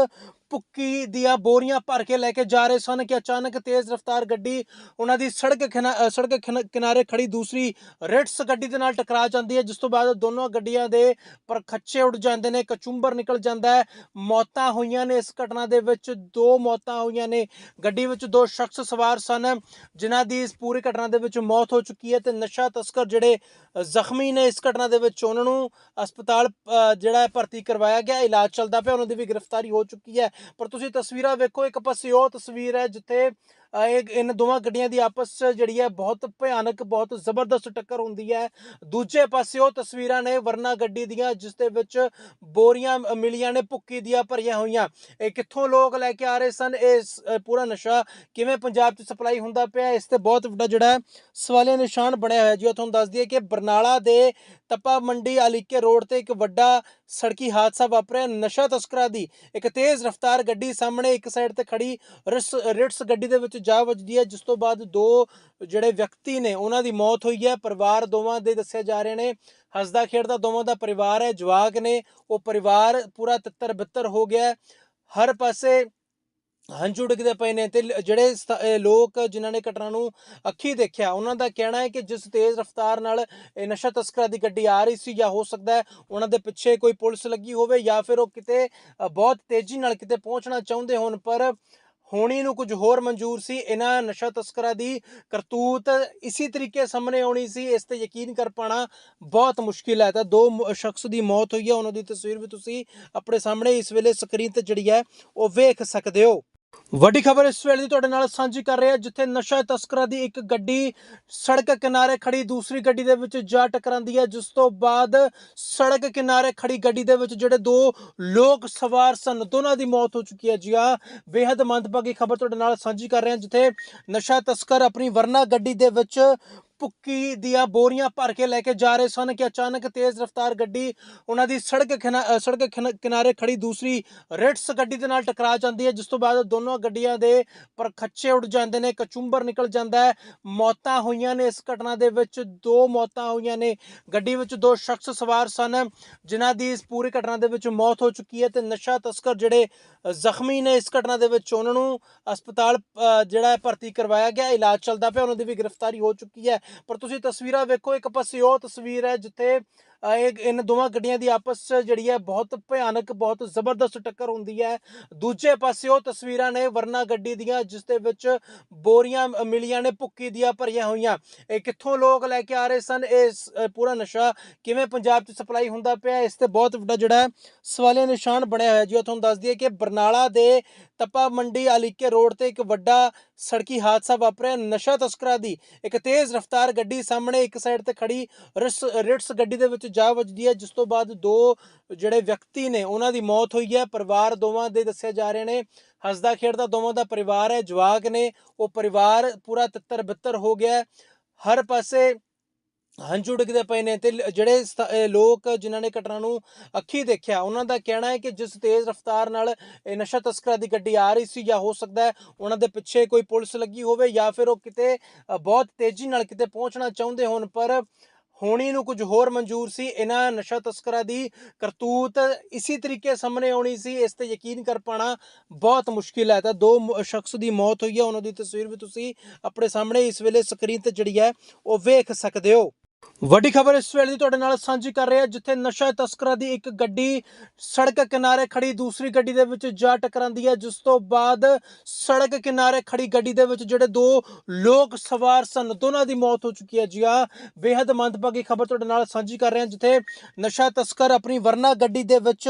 ਭੁੱਕੀ ਦੀਆਂ ਬੋਰੀਆਂ ਭਰ ਕੇ ਲੈ ਕੇ ਜਾ ਰਹੇ ਸਨ ਕਿ ਅਚਾਨਕ ਤੇਜ਼ ਰਫ਼ਤਾਰ ਗੱਡੀ ਉਹਨਾਂ ਦੀ ਸੜਕ ਕਿਨਾ- ਸੜਕ ਕਿਨਾ- ਕਿਨਾਰੇ ਖੜੀ ਦੂਸਰੀ ਰਿਟਸ ਗੱਡੀ ਦੇ ਨਾਲ ਟਕਰਾ ਜਾਂਦੀ ਹੈ, ਜਿਸ ਤੋਂ ਬਾਅਦ ਦੋਨੋਂ ਗੱਡੀਆਂ ਦੇ ਪਰ ਪਰਖੱਚੇ ਉੱਡ ਜਾਂਦੇ ਨੇ ਕਚੁੰਬਰ ਨਿਕਲ ਜਾਂਦਾ ਹੈ। ਮੌਤਾਂ ਹੋਈਆਂ ਨੇ ਇਸ ਘਟਨਾ ਦੇ ਵਿੱਚ, ਦੋ ਮੌਤਾਂ ਹੋਈਆਂ ਨੇ। ਗੱਡੀ ਵਿੱਚ ਦੋ ਸ਼ਖਸ ਸਵਾਰ ਸਨ, ਜਿਨ੍ਹਾਂ ਦੀ ਇਸ ਪੂਰੀ ਘਟਨਾ ਦੇ ਵਿੱਚ ਮੌਤ ਹੋ ਚੁੱਕੀ ਹੈ ਤੇ ਨਸ਼ਾ ਤਸਕਰ ਜਿਹੜੇ ਜ਼ਖਮੀ ਨੇ ਇਸ ਘਟਨਾ ਦੇ ਵਿੱਚ, ਉਹਨਾਂ ਨੂੰ ਹਸਪਤਾਲ ਜਿਹੜਾ ਭਰਤੀ ਕਰਵਾਇਆ ਗਿਆ। ਇਲਾਜ ਚੱਲਦਾ ਪਿਆ, ਉਹਨਾਂ ਦੀ ਵੀ ਗ੍ਰਿਫਤਾਰੀ ਹੋ ਚੁੱਕੀ ਹੈ। ਪਰ ਤੁਸੀਂ ਤਸਵੀਰਾਂ ਵੇਖੋ ਇੱਕ ਪਾਸੇ ਉਹ ਤਸਵੀਰ ਹੈ ਜਿੱਥੇ ਇਹ ਇਹਨਾਂ ਦੋਵਾਂ ਗੱਡੀਆਂ ਦੀ ਆਪਸ 'ਚ ਜਿਹੜੀ ਹੈ ਬਹੁਤ ਭਿਆਨਕ, ਬਹੁਤ ਜ਼ਬਰਦਸਤ ਟੱਕਰ ਹੁੰਦੀ ਹੈ। ਦੂਜੇ ਪਾਸੇ ਉਹ ਤਸਵੀਰਾਂ ਨੇ ਵਰਨਾ ਗੱਡੀ ਦੀਆਂ, ਜਿਸ ਦੇ ਵਿੱਚ ਬੋਰੀਆਂ ਮਿਲੀਆਂ ਨੇ, ਭੁੱਕੀ ਦੀਆਂ ਭਰੀਆਂ ਹੋਈਆਂ। ਇਹ ਕਿੱਥੋਂ ਲੋਕ ਲੈ ਕੇ ਆ ਰਹੇ ਸਨ? ਇਹ ਪੂਰਾ ਨਸ਼ਾ ਕਿਵੇਂ ਪੰਜਾਬ 'ਚ ਸਪਲਾਈ ਹੁੰਦਾ ਪਿਆ? ਇਸ ਤੇ ਬਹੁਤ ਵੱਡਾ ਜਿਹੜਾ ਸਵਾਲੇ ਨਿਸ਼ਾਨ ਬਣਿਆ ਹੋਇਆ ਜੀ। ਉਹ ਤੁਹਾਨੂੰ ਦੱਸ ਦਈਏ ਕਿ ਬਰਨਾਲਾ ਦੇ ਤਪਾ ਮੰਡੀ ਅਲੀਕੇ ਰੋਡ ਤੇ ਇੱਕ ਵੱਡਾ ਸੜਕੀ ਹਾਦਸਾ ਵਾਪਰਿਆ। ਨਸ਼ਾ ਤਸਕਰਾਂ ਦੀ ਇੱਕ ਤੇਜ਼ ਰਫ਼ਤਾਰ ਗੱਡੀ ਸਾਹਮਣੇ ਇੱਕ ਸਾਈਡ ਤੇ ਖੜੀ ਰਿਟਸ ਰਿਟਸ ਗੱਡੀ ਦੇ ਵਿੱਚ ਜਾ ਵੱਜਦੀ ਹੈ, ਜਿਸ ਤੋਂ ਬਾਅਦ ਦੋ ਜਿਹੜੇ ਵਿਅਕਤੀ ਨੇ, ਉਹਨਾਂ ਦੀ ਮੌਤ ਹੋਈ ਹੈ। ਪਰਿਵਾਰ ਦੋਵਾਂ ਦੇ ਦੱਸੇ ਜਾ ਰਹੇ ਨੇ। ਹੱਸਦਾ ਖੇਡਦਾ ਦੋਵਾਂ ਦਾ ਪਰਿਵਾਰ ਹੈ, ਜਵਾਕ ਨੇ। ਉਹ ਪਰਿਵਾਰ ਪੂਰਾ ਤਿੱਤਰ ਬਿੱਤਰ ਹੋ ਗਿਆ ਹਰ ਪਾਸੇ ਹੰਝੂ ਡਿੱਗਦੇ ਪਏ ਨੇ ਤੇ ਜਿਹੜੇ ਲੋਕ ਜਿਨ੍ਹਾਂ ਨੇ ਘਟਨਾ ਨੂੰ ਅੱਖੀ ਦੇਖਿਆ, ਉਹਨਾਂ ਦਾ ਕਹਿਣਾ ਹੈ ਕਿ ਜਿਸ ਤੇਜ਼ ਰਫ਼ਤਾਰ ਨਾਲ ਨਸ਼ਾ ਤਸਕਰਾਂ ਦੀ ਗੱਡੀ ਆ ਰਹੀ ਸੀ ਜਾਂ ਹੋ ਸਕਦਾ ਹੈ, ਉਹਨਾਂ ਦੇ ਪਿੱਛੇ ਕੋਈ ਪੁਲਿਸ ਲੱਗੀ ਹੋਵੇ ਜਾਂ ਫਿਰ ਉਹ ਕਿਤੇ ਬਹੁਤ ਤੇਜ਼ੀ ਨਾਲ ਕਿਤੇ ਪਹੁੰਚਣਾ ਚਾਹੁੰਦੇ ਹੋਣ। ਪਰ ਹੋਣੀ ਨੂੰ ਕੁਝ ਹੋਰ ਮਨਜ਼ੂਰ ਸੀ। ਇਹਨਾਂ ਨਸ਼ਾ ਤਸਕਰਾਂ ਦੀ ਕਰਤੂਤ ਇਸੇ ਤਰੀਕੇ ਸਾਹਮਣੇ ਆਉਣੀ ਸੀ। ਇਸ ਤੇ ਯਕੀਨ ਕਰ ਪਾਣਾ ਬਹੁਤ ਮੁਸ਼ਕਿਲ ਹੈ। ਤਾਂ ਦੋ ਸ਼ਖਸ ਦੀ ਮੌਤ ਹੋਈ ਹੈ। ਉਹਨਾਂ ਦੀ ਤਸਵੀਰ ਵੀ ਤੁਸੀਂ ਆਪਣੇ ਸਾਹਮਣੇ ਇਸ ਵੇਲੇ ਸਕਰੀਨ ਤੇ ਜਿਹੜੀ ਹੈ, ਉਹ ਵੇਖ ਸਕਦੇ ਹੋ। ਵੱਡੀ ਖਬਰ ਇਸ ਵੇਲੇ ਦੀ ਤੁਹਾਡੇ ਨਾਲ ਸਾਂਝੀ ਕਰ ਰਿਹਾ, ਜਿੱਥੇ ਨਸ਼ਾ ਤਸਕਰਾਂ ਦੀ ਇੱਕ ਗੱਡੀ ਸੜਕ ਕਿਨਾਰੇ ਖੜੀ, ਦੂਸਰੀ ਗੱਡੀ ਦੇ ਵਿੱਚ ਜਾ ਟਕਰਾਂਦੀ ਹੈ, ਜਿਸ ਤੋਂ ਬਾਅਦ ਸੜਕ ਕਿਨਾਰੇ ਖੜੀ ਗੱਡੀ ਦੇ ਵਿੱਚ ਜਿਹੜੇ ਦੋ ਲੋਕ ਸਵਾਰ ਸਨ, ਦੋਨਾਂ ਦੀ ਮੌਤ ਹੋ ਚੁੱਕੀ ਹੈ ਜੀ ਆ ਬੇहद ਮੰਦਭਾਗੀ ਖਬਰ ਤੁਹਾਡੇ ਨਾਲ ਸਾਂਝੀ ਕਰ ਰਹੇ ਹਾਂ ਜਿੱਥੇ ਨਸ਼ਾ ਤਸਕਰ ਆਪਣੀ ਵਰਨਾ ਗੱਡੀ ਦੇ ਵਿੱਚ ਭੁੱਕੀ ਦੀਆਂ ਬੋਰੀਆਂ ਭਰ ਕੇ ਲੈ ਕੇ ਜਾ ਰਹੇ ਸਨ ਕਿ ਅਚਾਨਕ ਤੇਜ਼ ਰਫ਼ਤਾਰ ਗੱਡੀ ਉਹਨਾਂ ਦੀ ਸੜਕ ਕਿਨਾ- ਸੜਕ ਕਿਨਾ- ਕਿਨਾਰੇ ਖੜੀ ਦੂਸਰੀ ਰਿਟਸ ਗੱਡੀ ਦੇ ਨਾਲ ਟਕਰਾ ਜਾਂਦੀ ਹੈ, ਜਿਸ ਤੋਂ ਬਾਅਦ ਦੋਨੋਂ ਗੱਡੀਆਂ ਦੇ ਪਰ ਖੱਚੇ ਉੱਡ ਜਾਂਦੇ ਨੇ ਕਚੁੰਬਰ ਨਿਕਲ ਜਾਂਦਾ ਹੈ, ਮੌਤਾਂ ਹੋਈਆਂ ਨੇ ਇਸ ਘਟਨਾ ਦੇ ਵਿੱਚ, ਦੋ ਮੌਤਾਂ ਹੋਈਆਂ ਨੇ, ਗੱਡੀ ਵਿੱਚ ਦੋ ਸ਼ਖਸ ਸਵਾਰ ਸਨ, ਜਿਨ੍ਹਾਂ ਦੀ ਇਸ ਪੂਰੀ ਘਟਨਾ ਦੇ ਵਿੱਚ ਮੌਤ ਹੋ ਚੁੱਕੀ ਹੈ ਤੇ ਨਸ਼ਾ ਤਸਕਰ ਜਿਹੜੇ ਜ਼ਖਮੀ ਨੇ ਇਸ ਘਟਨਾ ਦੇ ਵਿੱਚ, ਉਹਨਾਂ ਨੂੰ ਹਸਪਤਾਲ ਜਿਹੜਾ ਭਰਤੀ ਕਰਵਾਇਆ ਗਿਆ, ਇਲਾਜ ਚੱਲਦਾ ਪਿਆ, ਉਹਨਾਂ ਦੀ ਵੀ ਗ੍ਰਿਫਤਾਰੀ ਹੋ ਚੁੱਕੀ ਹੈ। ਪਰ ਤੁਸੀਂ ਤਸਵੀਰਾਂ ਵੇਖੋ ਇੱਕ ਪਾਸੇ ਉਹ ਤਸਵੀਰ ਹੈ ਜਿੱਥੇ ਇਹ ਇਹਨਾਂ ਦੋਵਾਂ ਗੱਡੀਆਂ ਦੀ ਆਪਸ ਜਿਹੜੀ ਹੈ ਬਹੁਤ ਭਿਆਨਕ, ਬਹੁਤ ਜ਼ਬਰਦਸਤ ਟੱਕਰ ਹੁੰਦੀ ਹੈ। ਦੂਜੇ ਪਾਸੇ ਉਹ ਤਸਵੀਰਾਂ ਨੇ ਵਰਨਾ ਗੱਡੀ ਦੀਆਂ, ਜਿਸ ਦੇ ਵਿੱਚ ਬੋਰੀਆਂ ਮਿਲੀਆਂ ਨੇ, ਭੁੱਕੀ ਦੀਆਂ ਭਰੀਆਂ ਹੋਈਆਂ। ਇਹ ਕਿੱਥੋਂ ਲੋਕ ਲੈ ਕੇ ਆ ਰਹੇ ਸਨ? ਇਹ ਪੂਰਾ ਨਸ਼ਾ ਕਿਵੇਂ ਪੰਜਾਬ 'ਚ ਸਪਲਾਈ ਹੁੰਦਾ ਪਿਆ? ਇਸ ਤੇ ਬਹੁਤ ਵੱਡਾ ਜਿਹੜਾ ਸਵਾਲੇ ਨਿਸ਼ਾਨ ਬਣਿਆ ਹੋਇਆ ਜੀ। ਉਹ ਤੁਹਾਨੂੰ ਦੱਸ ਦਈਏ ਕਿ ਬਰਨਾਲਾ ਦੇ ਤਪਾ ਮੰਡੀ ਅਲੀਕੇ ਰੋਡ ਤੇ ਇੱਕ ਵੱਡਾ ਸੜਕੀ ਹਾਦਸਾ ਵਾਪਰਿਆ। ਨਸ਼ਾ ਤਸਕਰਾਂ ਦੀ ਇੱਕ ਤੇਜ਼ ਰਫ਼ਤਾਰ ਗੱਡੀ ਸਾਹਮਣੇ ਇੱਕ ਸਾਈਡ ਤੇ ਖੜੀ ਰਿਟਸ ਰਿਟਸ ਗੱਡੀ ਦੇ ਵਿੱਚ ਜਾ ਵੱਜਦੀ ਹੈ, ਜਿਸ ਤੋਂ ਬਾਅਦ ਦੋ ਜਿਹੜੇ ਵਿਅਕਤੀ ਨੇ, ਉਹਨਾਂ ਦੀ ਮੌਤ ਹੋਈ ਹੈ। ਪਰਿਵਾਰ ਦੋਵਾਂ ਦੇ ਦੱਸੇ ਜਾ ਰਹੇ ਨੇ। ਹੱਸਦਾ ਖੇਡਦਾ ਦੋਵਾਂ ਦਾ ਪਰਿਵਾਰ ਹੈ, ਜਵਾਕ ਨੇ। ਉਹ ਪਰਿਵਾਰ ਪੂਰਾ ਤਿੱਤਰ ਬਿੱਤਰ ਹੋ ਗਿਆ ਹਰ ਪਾਸੇ ਹੰਝੂ ਡਿੱਗਦੇ ਪਏ ਨੇ ਤੇ ਜਿਹੜੇ ਲੋਕ ਜਿਨ੍ਹਾਂ ਨੇ ਘਟਨਾ ਨੂੰ ਅੱਖੀ ਦੇਖਿਆ, ਉਹਨਾਂ ਦਾ ਕਹਿਣਾ ਹੈ ਕਿ ਜਿਸ ਤੇਜ਼ ਰਫ਼ਤਾਰ ਨਾਲ ਇਹ ਨਸ਼ਾ ਤਸਕਰਾਂ ਦੀ ਗੱਡੀ ਆ ਰਹੀ ਸੀ ਜਾਂ ਹੋ ਸਕਦਾ ਹੈ, ਉਹਨਾਂ ਦੇ ਪਿੱਛੇ ਕੋਈ ਪੁਲਿਸ ਲੱਗੀ ਹੋਵੇ ਜਾਂ ਫਿਰ ਉਹ ਕਿਤੇ ਬਹੁਤ ਤੇਜ਼ੀ ਨਾਲ ਕਿਤੇ ਪਹੁੰਚਣਾ ਚਾਹੁੰਦੇ ਹੋਣ। ਪਰ ਹੋਣੀ ਨੂੰ ਕੁਝ ਹੋਰ ਮਨਜ਼ੂਰ ਸੀ, ਇਹਨਾਂ ਨਸ਼ਾ ਤਸਕਰਾਂ ਦੀ ਕਰਤੂਤ ਇਸੇ ਤਰੀਕੇ ਸਾਹਮਣੇ ਆਉਣੀ ਸੀ, ਇਸ ਤੇ ਯਕੀਨ ਕਰ ਪਾਣਾ ਬਹੁਤ ਮੁਸ਼ਕਿਲ ਹੈ। ਤਾਂ ਦੋ ਸ਼ਖਸ ਦੀ ਮੌਤ ਹੋਈ ਹੈ, ਉਹਨਾਂ ਦੀ ਤਸਵੀਰ ਵੀ ਤੁਸੀਂ ਆਪਣੇ ਸਾਹਮਣੇ ਇਸ ਵੇਲੇ ਸਕਰੀਨ ਤੇ ਜਿਹੜੀ ਹੈ, ਉਹ ਵੇਖ ਸਕਦੇ ਹੋ। ਵੱਡੀ ਖਬਰ ਇਸ ਵੇਲੇ ਦੀ ਤੁਹਾਡੇ ਨਾਲ ਸਾਂਝੀ ਕਰ ਰਿਹਾ, ਜਿੱਥੇ ਨਸ਼ਾ ਤਸਕਰਾਂ ਦੀ ਇੱਕ ਗੱਡੀ ਸੜਕ ਕਿਨਾਰੇ ਖੜੀ ਦੂਸਰੀ ਗੱਡੀ ਦੇ ਵਿੱਚ ਜਾ ਟਕਰਾਂਦੀ ਹੈ, ਜਿਸ ਤੋਂ ਬਾਅਦ ਸੜਕ ਕਿਨਾਰੇ ਖੜੀ ਗੱਡੀ ਦੇ ਵਿੱਚ ਜਿਹੜੇ ਦੋ ਲੋਕ ਸਵਾਰ ਸਨ, ਦੋਨਾਂ ਦੀ ਮੌਤ ਹੋ ਚੁੱਕੀ ਹੈ ਜੀ ਆ ਬੇहद ਮੰਦਭਾਗੀ ਖਬਰ ਤੁਹਾਡੇ ਨਾਲ ਸਾਂਝੀ ਕਰ ਰਹੇ ਹਾਂ ਜਿੱਥੇ ਨਸ਼ਾ ਤਸਕਰ ਆਪਣੀ ਵਰਨਾ ਗੱਡੀ ਦੇ ਵਿੱਚ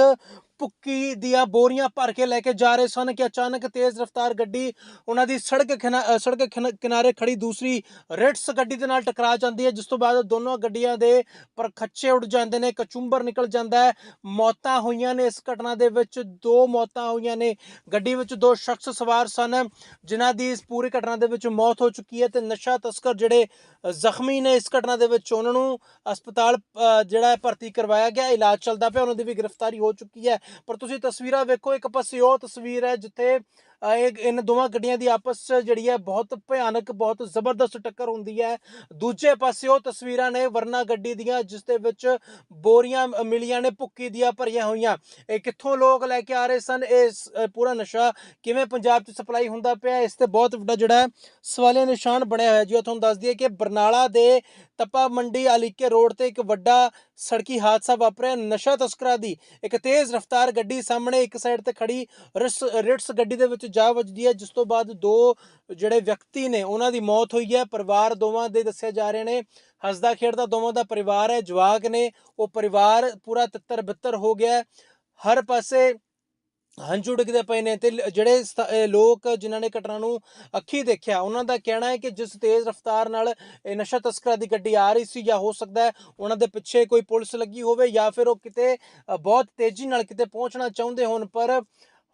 ਭੁੱਕੀ ਦੀਆਂ ਬੋਰੀਆਂ ਭਰ ਕੇ ਲੈ ਕੇ ਜਾ ਰਹੇ ਸਨ ਕਿ ਅਚਾਨਕ ਤੇਜ਼ ਰਫ਼ਤਾਰ ਗੱਡੀ ਉਹਨਾਂ ਦੀ ਸੜਕ ਕਿਨਾ- ਸੜਕ ਕਿਨਾ- ਕਿਨਾਰੇ ਖੜੀ ਦੂਸਰੀ ਰਿਟਸ ਗੱਡੀ ਦੇ ਨਾਲ ਟਕਰਾ ਜਾਂਦੀ ਹੈ, ਜਿਸ ਤੋਂ ਬਾਅਦ ਦੋਨੋਂ ਗੱਡੀਆਂ ਦੇ ਪਰ ਖੱਚੇ ਉੱਡ ਜਾਂਦੇ ਨੇ ਕਚੁੰਬਰ ਨਿਕਲ ਜਾਂਦਾ ਹੈ, ਮੌਤਾਂ ਹੋਈਆਂ ਨੇ ਇਸ ਘਟਨਾ ਦੇ ਵਿੱਚ, ਦੋ ਮੌਤਾਂ ਹੋਈਆਂ ਨੇ, ਗੱਡੀ ਵਿੱਚ ਦੋ ਸ਼ਖਸ ਸਵਾਰ ਸਨ, ਜਿਨ੍ਹਾਂ ਦੀ ਇਸ ਪੂਰੀ ਘਟਨਾ ਦੇ ਵਿੱਚ ਮੌਤ ਹੋ ਚੁੱਕੀ ਹੈ ਤੇ ਨਸ਼ਾ ਤਸਕਰ ਜਿਹੜੇ ਜ਼ਖਮੀ ਨੇ ਇਸ ਘਟਨਾ ਦੇ ਵਿੱਚ ਉਹਨਾਂ ਨੂੰ ਹਸਪਤਾਲ ਅ, ਜਿਹੜਾ ਹੈ ਭਰਤੀ ਕਰਵਾਇਆ ਗਿਆ। ਇਲਾਜ ਚੱਲਦਾ ਪਿਆ ਉਹਨਾਂ ਦੀ ਵੀ ਗ੍ਰਿਫਤਾਰੀ ਹੋ ਚੁੱਕੀ ਹੈ। ਪਰ ਤੁਸੀਂ ਤਸਵੀਰਾਂ ਵੇਖੋ ਇੱਕ ਪਾਸੇ ਉਹ ਤਸਵੀਰ ਹੈ ਜਿੱਥੇ ਇਹ ਇਹਨਾਂ ਦੋਵਾਂ ਗੱਡੀਆਂ ਦੀ ਆਪਸ ਜਿਹੜੀ ਹੈ ਬਹੁਤ ਭਿਆਨਕ, ਬਹੁਤ ਜ਼ਬਰਦਸਤ ਟੱਕਰ ਹੁੰਦੀ ਹੈ। ਦੂਜੇ ਪਾਸੇ ਉਹ ਤਸਵੀਰਾਂ ਨੇ ਵਰਨਾ ਗੱਡੀ ਦੀਆਂ, ਜਿਸ ਦੇ ਵਿੱਚ ਬੋਰੀਆਂ ਮਿਲੀਆਂ ਨੇ, ਭੁੱਕੀ ਦੀਆਂ ਭਰੀਆਂ ਹੋਈਆਂ। ਇਹ ਕਿੱਥੋਂ ਲੋਕ ਲੈ ਕੇ ਆ ਰਹੇ ਸਨ? ਇਹ ਪੂਰਾ ਨਸ਼ਾ ਕਿਵੇਂ ਪੰਜਾਬ 'ਚ ਸਪਲਾਈ ਹੁੰਦਾ ਪਿਆ? ਇਸ ਤੇ ਬਹੁਤ ਵੱਡਾ ਜਿਹੜਾ ਸਵਾਲੇ ਨਿਸ਼ਾਨ ਬਣਿਆ ਹੋਇਆ ਜੀ। ਉਹ ਤੁਹਾਨੂੰ ਦੱਸ ਦਈਏ ਕਿ ਬਰਨਾਲਾ ਦੇ ਤਪਾ ਮੰਡੀ ਅਲੀਕੇ ਰੋਡ ਤੇ ਇੱਕ ਵੱਡਾ ਸੜਕੀ ਹਾਦਸਾ ਵਾਪਰਿਆ, ਨਸ਼ਾ ਤਸਕਰਾਂ ਦੀ ਇੱਕ ਤੇਜ਼ ਰਫ਼ਤਾਰ ਗੱਡੀ ਸਾਹਮਣੇ ਇੱਕ ਸਾਈਡ ਤੇ ਖੜੀ ਰਿਟਸ ਰਿਟਸ ਗੱਡੀ ਦੇ ਵਿੱਚ ਜਾ ਵੱਜਦੀ ਹੈ, ਜਿਸ ਤੋਂ ਬਾਅਦ ਦੋ ਜਿਹੜੇ ਵਿਅਕਤੀ ਨੇ ਉਹਨਾਂ ਦੀ ਮੌਤ ਹੋਈ ਹੈ। ਪਰਿਵਾਰ ਦੋਵਾਂ ਦੇ ਦੱਸੇ ਜਾ ਰਹੇ ਨੇ, ਹੱਸਦਾ ਖੇਡਦਾ ਦੋਵਾਂ ਦਾ ਪਰਿਵਾਰ ਹੈ, ਜਵਾਕ ਨੇ, ਉਹ ਪਰਿਵਾਰ ਪੂਰਾ ਤਿੱਤਰ ਬਿੱਤਰ ਹੋ ਗਿਆ ਹਰ ਪਾਸੇ ਹੰਝੂ ਡਿੱਗਦੇ ਪਏ ਨੇ ਤੇ ਜਿਹੜੇ ਸਥ- ਲੋਕ ਜਿਨ੍ਹਾਂ ਨੇ ਘਟਨਾ ਨੂੰ ਅੱਖੀ ਦੇਖਿਆ, ਉਹਨਾਂ ਦਾ ਕਹਿਣਾ ਹੈ ਕਿ ਜਿਸ ਤੇਜ਼ ਰਫ਼ਤਾਰ ਨਾਲ ਇਹ ਨਸ਼ਾ ਤਸਕਰਾਂ ਦੀ ਗੱਡੀ ਆ ਰਹੀ ਸੀ ਜਾਂ ਹੋ ਸਕਦਾ ਹੈ ਉਹਨਾਂ ਦੇ ਪਿੱਛੇ ਕੋਈ ਪੁਲਿਸ ਲੱਗੀ ਹੋਵੇ ਜਾਂ ਫਿਰ ਉਹ ਕਿਤੇ ਬਹੁਤ ਤੇਜ਼ੀ ਨਾਲ ਕਿਤੇ ਪਹੁੰਚਣਾ ਚਾਹੁੰਦੇ ਹੋਣ, ਪਰ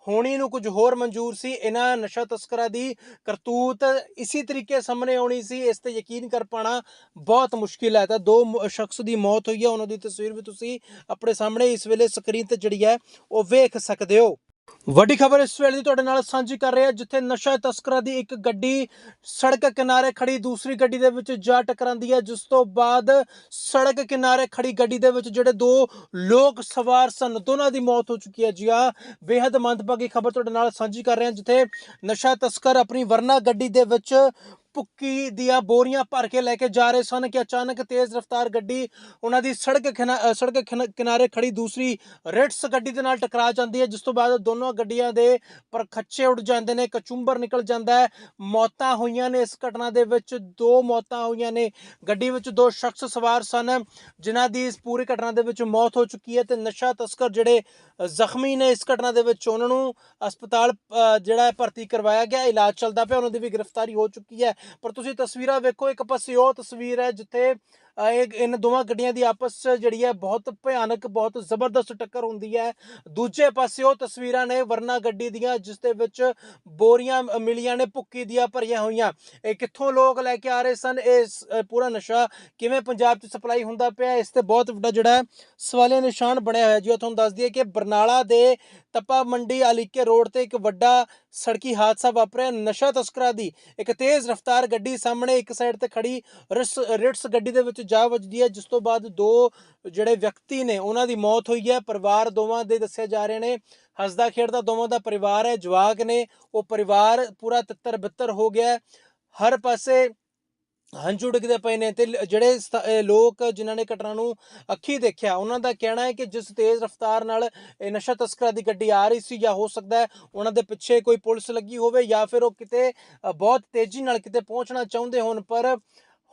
ਹੋਣੀ ਨੂੰ ਕੁਝ ਹੋਰ ਮਨਜ਼ੂਰ ਸੀ। ਇਹਨਾਂ ਨਸ਼ਾ ਤਸਕਰਾਂ ਦੀ ਕਰਤੂਤ ਇਸੇ ਤਰੀਕੇ ਸਾਹਮਣੇ ਆਉਣੀ ਸੀ, ਇਸ ਤੇ ਯਕੀਨ ਕਰ ਪਾਣਾ ਬਹੁਤ ਮੁਸ਼ਕਿਲ ਹੈ। ਤਾਂ ਦੋ ਸ਼ਖਸ ਦੀ ਮੌਤ ਹੋਈ ਹੈ, ਉਹਨਾਂ ਦੀ ਤਸਵੀਰ ਵੀ ਤੁਸੀਂ ਆਪਣੇ ਸਾਹਮਣੇ ਇਸ ਵੇਲੇ ਸਕਰੀਨ ਤੇ ਜਿਹੜੀ ਹੈ, ਉਹ ਵੇਖ ਸਕਦੇ ਹੋ। ਵੱਡੀ ਖਬਰ ਇਸ ਵੇਲੇ ਦੀ ਤੁਹਾਡੇ ਨਾਲ ਸਾਂਝੀ ਕਰ ਰਿਹਾ, ਜਿੱਥੇ ਨਸ਼ਾ ਤਸਕਰਾਂ ਦੀ ਇੱਕ ਗੱਡੀ ਸੜਕ ਕਿਨਾਰੇ ਖੜੀ, ਦੂਸਰੀ ਗੱਡੀ ਦੇ ਵਿੱਚ ਜਾ ਟਕਰਾਂਦੀ ਹੈ, ਜਿਸ ਤੋਂ ਬਾਅਦ ਸੜਕ ਕਿਨਾਰੇ ਖੜੀ ਗੱਡੀ ਦੇ ਵਿੱਚ ਜਿਹੜੇ ਦੋ ਲੋਕ ਸਵਾਰ ਸਨ, ਦੋਨਾਂ ਦੀ ਮੌਤ ਹੋ ਚੁੱਕੀ ਹੈ ਜੀ। ਹਾਂ ਬੇहद ਮੰਦਭਾਗੀ ਖਬਰ ਤੁਹਾਡੇ ਨਾਲ ਸਾਂਝੀ ਕਰ ਰਹੇ ਹਾਂ ਜਿੱਥੇ ਨਸ਼ਾ ਤਸਕਰ ਆਪਣੀ ਵਰਨਾ ਗੱਡੀ ਦੇ ਵਿੱਚ ਭੁੱਕੀ ਦੀਆਂ ਬੋਰੀਆਂ ਭਰ ਕੇ ਲੈ ਕੇ ਜਾ ਰਹੇ ਸਨ ਕਿ ਅਚਾਨਕ ਤੇਜ਼ ਰਫ਼ਤਾਰ ਗੱਡੀ ਉਹਨਾਂ ਦੀ ਸੜਕ ਕਿਨਾ- ਸੜਕ ਕਿਨਾ- ਕਿਨਾਰੇ ਖੜੀ ਦੂਸਰੀ ਰਿਟਸ ਗੱਡੀ ਦੇ ਨਾਲ ਟਕਰਾ ਜਾਂਦੀ ਹੈ, ਜਿਸ ਤੋਂ ਬਾਅਦ ਦੋਨੋਂ ਗੱਡੀਆਂ ਦੇ ਪਰ ਖੱਚੇ ਉੱਡ ਜਾਂਦੇ ਨੇ ਕਚੁੰਬਰ ਨਿਕਲ ਜਾਂਦਾ ਹੈ, ਮੌਤਾਂ ਹੋਈਆਂ ਨੇ ਇਸ ਘਟਨਾ ਦੇ ਵਿੱਚ, ਦੋ ਮੌਤਾਂ ਹੋਈਆਂ ਨੇ, ਗੱਡੀ ਵਿੱਚ ਦੋ ਸ਼ਖਸ ਸਵਾਰ ਸਨ, ਜਿਨ੍ਹਾਂ ਦੀ ਇਸ ਪੂਰੀ ਘਟਨਾ ਦੇ ਵਿੱਚ ਮੌਤ ਹੋ ਚੁੱਕੀ ਹੈ ਤੇ ਨਸ਼ਾ ਤਸਕਰ ਜਿਹੜੇ ਜ਼ਖਮੀ ਨੇ ਇਸ ਘਟਨਾ ਦੇ ਵਿੱਚ, ਉਹਨਾਂ ਨੂੰ ਹਸਪਤਾਲ ਜਿਹੜਾ ਭਰਤੀ ਕਰਵਾਇਆ ਗਿਆ, ਇਲਾਜ ਚੱਲਦਾ ਪਿਆ, ਉਹਨਾਂ ਦੀ ਵੀ ਗ੍ਰਿਫਤਾਰੀ ਹੋ ਚੁੱਕੀ ਹੈ। ਪਰ ਤੁਸੀਂ ਤਸਵੀਰਾਂ ਵੇਖੋ ਇੱਕ ਪਾਸੇ ਉਹ ਤਸਵੀਰ ਹੈ ਜਿੱਥੇ ਇਹ ਇਹਨਾਂ ਦੋਵਾਂ ਗੱਡੀਆਂ ਦੀ ਆਪਸ ਜਿਹੜੀ ਹੈ ਬਹੁਤ ਭਿਆਨਕ, ਬਹੁਤ ਜ਼ਬਰਦਸਤ ਟੱਕਰ ਹੁੰਦੀ ਹੈ। ਦੂਜੇ ਪਾਸੇ ਉਹ ਤਸਵੀਰਾਂ ਨੇ ਵਰਨਾ ਗੱਡੀ ਦੀਆਂ, ਜਿਸ ਦੇ ਵਿੱਚ ਬੋਰੀਆਂ ਮਿਲੀਆਂ ਨੇ, ਭੁੱਕੀ ਦੀਆਂ ਭਰੀਆਂ ਹੋਈਆਂ। ਇਹ ਕਿੱਥੋਂ ਲੋਕ ਲੈ ਕੇ ਆ ਰਹੇ ਸਨ? ਇਹ ਪੂਰਾ ਨਸ਼ਾ ਕਿਵੇਂ ਪੰਜਾਬ 'ਚ ਸਪਲਾਈ ਹੁੰਦਾ ਪਿਆ? ਇਸ ਤੇ ਬਹੁਤ ਵੱਡਾ ਜਿਹੜਾ ਹੈ ਨਿਸ਼ਾਨ ਬਣਿਆ ਹੋਇਆ ਜੀ। ਉਹ ਤੁਹਾਨੂੰ ਦੱਸ ਦਈਏ ਕਿ ਬਰਨਾਲਾ ਦੇ ਤਪਾ ਮੰਡੀ ਅਲੀਕੇ ਰੋਡ ਤੇ ਇੱਕ ਵੱਡਾ ਸੜਕੀ ਹਾਦਸਾ ਵਾਪਰਿਆ। ਨਸ਼ਾ ਤਸਕਰਾਂ ਦੀ ਇੱਕ ਤੇਜ਼ ਰਫ਼ਤਾਰ ਗੱਡੀ ਸਾਹਮਣੇ ਇੱਕ ਸਾਈਡ ਤੇ ਖੜੀ ਰਿਟਸ ਰਿਟਸ ਗੱਡੀ ਦੇ ਵਿੱਚ ਜਾ ਵੱਜਦੀ ਹੈ, ਜਿਸ ਤੋਂ ਬਾਅਦ ਦੋ ਜਿਹੜੇ ਵਿਅਕਤੀ ਨੇ, ਉਹਨਾਂ ਦੀ ਮੌਤ ਹੋਈ ਹੈ। ਪਰਿਵਾਰ ਦੋਵਾਂ ਦੇ ਦੱਸਿਆ ਜਾ ਰਹੇ ਨੇ। ਹੱਸਦਾ ਖੇਡਦਾ ਦੋਵਾਂ ਦਾ ਪਰਿਵਾਰ ਹੈ, ਜਵਾਕ ਨੇ। ਉਹ ਪਰਿਵਾਰ ਪੂਰਾ ਤਿੱਤਰ ਬਿੱਤਰ ਹੋ ਗਿਆ ਹਰ ਪਾਸੇ ਹੰਝੂ ਡਿੱਗਦੇ ਪਏ ਨੇ ਤੇ ਜਿਹੜੇ ਲੋਕ ਜਿਨ੍ਹਾਂ ਨੇ ਘਟਨਾ ਨੂੰ ਅੱਖੀ ਦੇਖਿਆ, ਉਹਨਾਂ ਦਾ ਕਹਿਣਾ ਹੈ ਕਿ ਜਿਸ ਤੇਜ਼ ਰਫ਼ਤਾਰ ਨਾਲ ਨਸ਼ਾ ਤਸਕਰਾਂ ਦੀ ਗੱਡੀ ਆ ਰਹੀ ਸੀ ਜਾਂ ਹੋ ਸਕਦਾ ਹੈ, ਉਹਨਾਂ ਦੇ ਪਿੱਛੇ ਕੋਈ ਪੁਲਿਸ ਲੱਗੀ ਹੋਵੇ ਜਾਂ ਫਿਰ ਉਹ ਕਿਤੇ ਬਹੁਤ ਤੇਜ਼ੀ ਨਾਲ ਕਿਤੇ ਪਹੁੰਚਣਾ ਚਾਹੁੰਦੇ ਹੋਣ। ਪਰ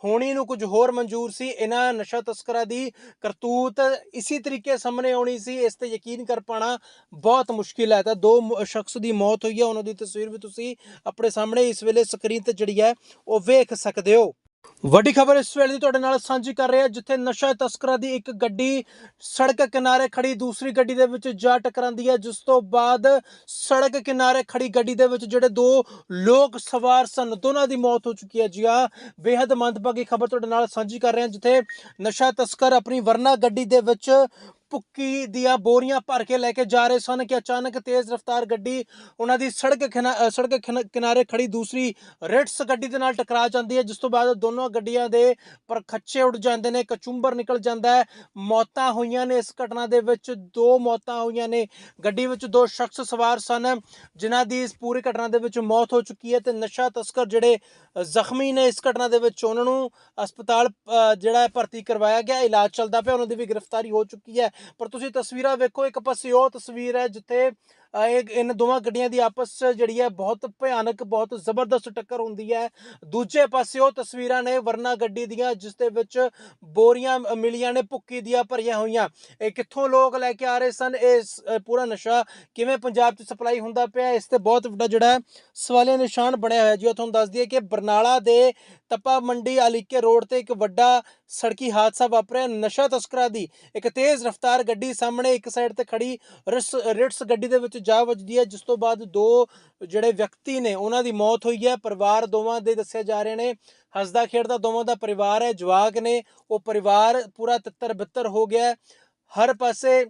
ਹੋਣੀ ਨੂੰ ਕੁਝ ਹੋਰ ਮਨਜ਼ੂਰ ਸੀ, ਇਹਨਾਂ ਨਸ਼ਾ ਤਸਕਰਾਂ ਦੀ ਕਰਤੂਤ ਇਸੇ ਤਰੀਕੇ ਸਾਹਮਣੇ ਆਉਣੀ ਸੀ, ਇਸ ਤੇ ਯਕੀਨ ਕਰ ਪਾਣਾ ਬਹੁਤ ਮੁਸ਼ਕਿਲ ਹੈ। ਤਾਂ ਦੋ ਸ਼ਖਸ ਦੀ ਮੌਤ ਹੋਈ ਹੈ, ਉਹਨਾਂ ਦੀ ਤਸਵੀਰ ਵੀ ਤੁਸੀਂ ਆਪਣੇ ਸਾਹਮਣੇ ਇਸ ਵੇਲੇ ਸਕਰੀਨ ਤੇ ਜਿਹੜੀ ਹੈ, ਉਹ ਵੇਖ ਸਕਦੇ ਹੋ। ਵੱਡੀ ਖਬਰ ਇਸ ਵੇਲੇ ਦੀ ਤੁਹਾਡੇ ਨਾਲ ਸਾਂਝੀ ਕਰ ਰਿਹਾ, ਜਿੱਥੇ ਨਸ਼ਾ ਤਸਕਰਾਂ ਦੀ ਇੱਕ ਗੱਡੀ ਸੜਕ ਕਿਨਾਰੇ ਖੜੀ ਦੂਸਰੀ ਗੱਡੀ ਦੇ ਵਿੱਚ ਜਾ ਟਕਰਾਂਦੀ ਹੈ, ਜਿਸ ਤੋਂ ਬਾਅਦ ਸੜਕ ਕਿਨਾਰੇ ਖੜੀ ਗੱਡੀ ਦੇ ਵਿੱਚ ਜਿਹੜੇ ਦੋ ਲੋਕ ਸਵਾਰ ਸਨ, ਦੋਨਾਂ ਦੀ ਮੌਤ ਹੋ ਚੁੱਕੀ ਹੈ ਜੀ ਹਾਂ। ਬੇहद ਮੰਦਭਾਗੀ ਖਬਰ ਤੁਹਾਡੇ ਨਾਲ ਸਾਂਝੀ ਕਰ ਰਹੇ ਹਾਂ ਜਿੱਥੇ ਨਸ਼ਾ ਤਸਕਰ ਆਪਣੀ ਵਰਨਾ ਗੱਡੀ ਦੇ ਵਿੱਚ ਭੁੱਕੀ ਦੀਆਂ ਬੋਰੀਆਂ ਭਰ ਕੇ ਲੈ ਕੇ ਜਾ ਰਹੇ ਸਨ ਕਿ ਅਚਾਨਕ ਤੇਜ਼ ਰਫ਼ਤਾਰ ਗੱਡੀ ਉਹਨਾਂ ਦੀ ਸੜਕ ਕਿਨਾ- ਸੜਕ ਕਿਨਾ- ਕਿਨਾਰੇ ਖੜੀ ਦੂਸਰੀ ਰਿਟਸ ਗੱਡੀ ਦੇ ਨਾਲ ਟਕਰਾ ਜਾਂਦੀ ਹੈ, ਜਿਸ ਤੋਂ ਬਾਅਦ ਦੋਨੋਂ ਗੱਡੀਆਂ ਦੇ ਪਰ ਖੱਚੇ ਉੱਡ ਜਾਂਦੇ ਨੇ ਕਚੁੰਬਰ ਨਿਕਲ ਜਾਂਦਾ ਹੈ, ਮੌਤਾਂ ਹੋਈਆਂ ਨੇ ਇਸ ਘਟਨਾ ਦੇ ਵਿੱਚ, ਦੋ ਮੌਤਾਂ ਹੋਈਆਂ ਨੇ, ਗੱਡੀ ਵਿੱਚ ਦੋ ਸ਼ਖਸ ਸਵਾਰ ਸਨ, ਜਿਨ੍ਹਾਂ ਦੀ ਇਸ ਪੂਰੀ ਘਟਨਾ ਦੇ ਵਿੱਚ ਮੌਤ ਹੋ ਚੁੱਕੀ ਹੈ ਤੇ ਨਸ਼ਾ ਤਸਕਰ ਜਿਹੜੇ ਜ਼ਖਮੀ ਨੇ ਇਸ ਘਟਨਾ ਦੇ ਵਿੱਚ, ਉਹਨਾਂ ਨੂੰ ਹਸਪਤਾਲ ਜਿਹੜਾ ਭਰਤੀ ਕਰਵਾਇਆ ਗਿਆ, ਇਲਾਜ ਚੱਲਦਾ ਪਿਆ, ਉਹਨਾਂ ਦੀ ਵੀ ਗ੍ਰਿਫਤਾਰੀ ਹੋ ਚੁੱਕੀ ਹੈ। ਪਰ ਤੁਸੀਂ ਤਸਵੀਰਾਂ ਵੇਖੋ ਇੱਕ ਪਾਸੇ ਉਹ ਤਸਵੀਰ ਹੈ ਜਿੱਥੇ ਇਹ ਇਹਨਾਂ ਦੋਵਾਂ ਗੱਡੀਆਂ ਦੀ ਆਪਸ ਜਿਹੜੀ ਹੈ ਬਹੁਤ ਭਿਆਨਕ, ਬਹੁਤ ਜ਼ਬਰਦਸਤ ਟੱਕਰ ਹੁੰਦੀ ਹੈ। ਦੂਜੇ ਪਾਸੇ ਉਹ ਤਸਵੀਰਾਂ ਨੇ ਵਰਨਾ ਗੱਡੀ ਦੀਆਂ, ਜਿਸ ਦੇ ਵਿੱਚ ਬੋਰੀਆਂ ਮਿਲੀਆਂ ਨੇ, ਭੁੱਕੀ ਦੀਆਂ ਭਰੀਆਂ ਹੋਈਆਂ। ਇਹ ਕਿੱਥੋਂ ਲੋਕ ਲੈ ਕੇ ਆ ਰਹੇ ਸਨ? ਇਹ ਪੂਰਾ ਨਸ਼ਾ ਕਿਵੇਂ ਪੰਜਾਬ 'ਚ ਸਪਲਾਈ ਹੁੰਦਾ ਪਿਆ? ਇਸ ਤੇ ਬਹੁਤ ਵੱਡਾ ਜਿਹੜਾ ਹੈ ਨਿਸ਼ਾਨ ਬਣਿਆ ਹੋਇਆ ਜੀ। ਉਹ ਤੁਹਾਨੂੰ ਦੱਸ ਦਈਏ ਕਿ ਬਰਨਾਲਾ ਦੇ ਤਪਾ ਮੰਡੀ ਅਲੀਕੇ ਰੋਡ ਤੇ ਇੱਕ ਵੱਡਾ ਸੜਕੀ ਹਾਦਸਾ ਵਾਪਰਿਆ। ਨਸ਼ਾ ਤਸਕਰਾਂ ਦੀ ਇੱਕ ਤੇਜ਼ ਰਫ਼ਤਾਰ ਗੱਡੀ ਸਾਹਮਣੇ ਇੱਕ ਸਾਈਡ ਤੇ ਖੜੀ ਰਿਟਸ ਰਿਟਸ ਗੱਡੀ ਦੇ ਵਿੱਚ ਜਾ ਵੱਜਦੀ ਹੈ, ਜਿਸ ਤੋਂ ਬਾਅਦ ਦੋ ਜਿਹੜੇ ਵਿਅਕਤੀ ਨੇ, ਉਹਨਾਂ ਦੀ ਮੌਤ ਹੋਈ ਹੈ। ਪਰਿਵਾਰ ਦੋਵਾਂ ਦੇ ਦੱਸਿਆ ਜਾ ਰਹੇ ਨੇ। ਹੱਸਦਾ ਖੇਡਦਾ ਦੋਵਾਂ ਦਾ ਪਰਿਵਾਰ ਹੈ, ਜਵਾਕ ਨੇ। ਉਹ ਪਰਿਵਾਰ ਪੂਰਾ ਤਿੱਤਰ ਬਿੱਤਰ ਹੋ ਗਿਆ ਹਰ ਪਾਸੇ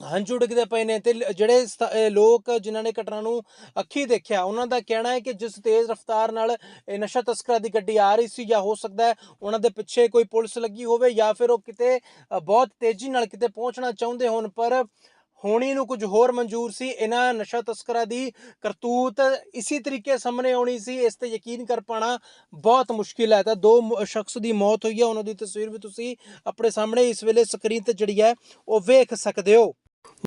ਹੰਝੂ ਡਿੱਗਦੇ ਪਏ ਨੇ ਤੇ ਜਿਹੜੇ ਲੋਕ ਜਿਨ੍ਹਾਂ ਨੇ ਘਟਨਾ ਨੂੰ ਅੱਖੀ ਦੇਖਿਆ, ਉਹਨਾਂ ਦਾ ਕਹਿਣਾ ਹੈ ਕਿ ਜਿਸ ਤੇਜ਼ ਰਫ਼ਤਾਰ ਨਾਲ ਨਸ਼ਾ ਤਸਕਰਾਂ ਦੀ ਗੱਡੀ ਆ ਰਹੀ ਸੀ ਜਾਂ ਹੋ ਸਕਦਾ ਹੈ, ਉਹਨਾਂ ਦੇ ਪਿੱਛੇ ਕੋਈ ਪੁਲਿਸ ਲੱਗੀ ਹੋਵੇ ਜਾਂ ਫਿਰ ਉਹ ਕਿਤੇ ਬਹੁਤ ਤੇਜ਼ੀ ਨਾਲ ਕਿਤੇ ਪਹੁੰਚਣਾ ਚਾਹੁੰਦੇ ਹੋਣ। ਪਰ ਹੋਣੀ ਨੂੰ ਕੁਝ ਹੋਰ ਮਨਜ਼ੂਰ ਸੀ, ਇਹਨਾਂ ਨਸ਼ਾ ਤਸਕਰਾਂ ਦੀ ਕਰਤੂਤ ਇਸੇ ਤਰੀਕੇ ਸਾਹਮਣੇ ਆਉਣੀ ਸੀ, ਇਸ ਤੇ ਯਕੀਨ ਕਰ ਪਾਣਾ ਬਹੁਤ ਮੁਸ਼ਕਿਲ ਹੈ। ਤਾਂ ਦੋ ਸ਼ਖਸ ਦੀ ਮੌਤ ਹੋਈ ਹੈ, ਉਹਨਾਂ ਦੀ ਤਸਵੀਰ ਵੀ ਤੁਸੀਂ ਆਪਣੇ ਸਾਹਮਣੇ ਇਸ ਵੇਲੇ ਸਕਰੀਨ ਤੇ ਜਿਹੜੀ ਹੈ, ਉਹ ਵੇਖ ਸਕਦੇ ਹੋ।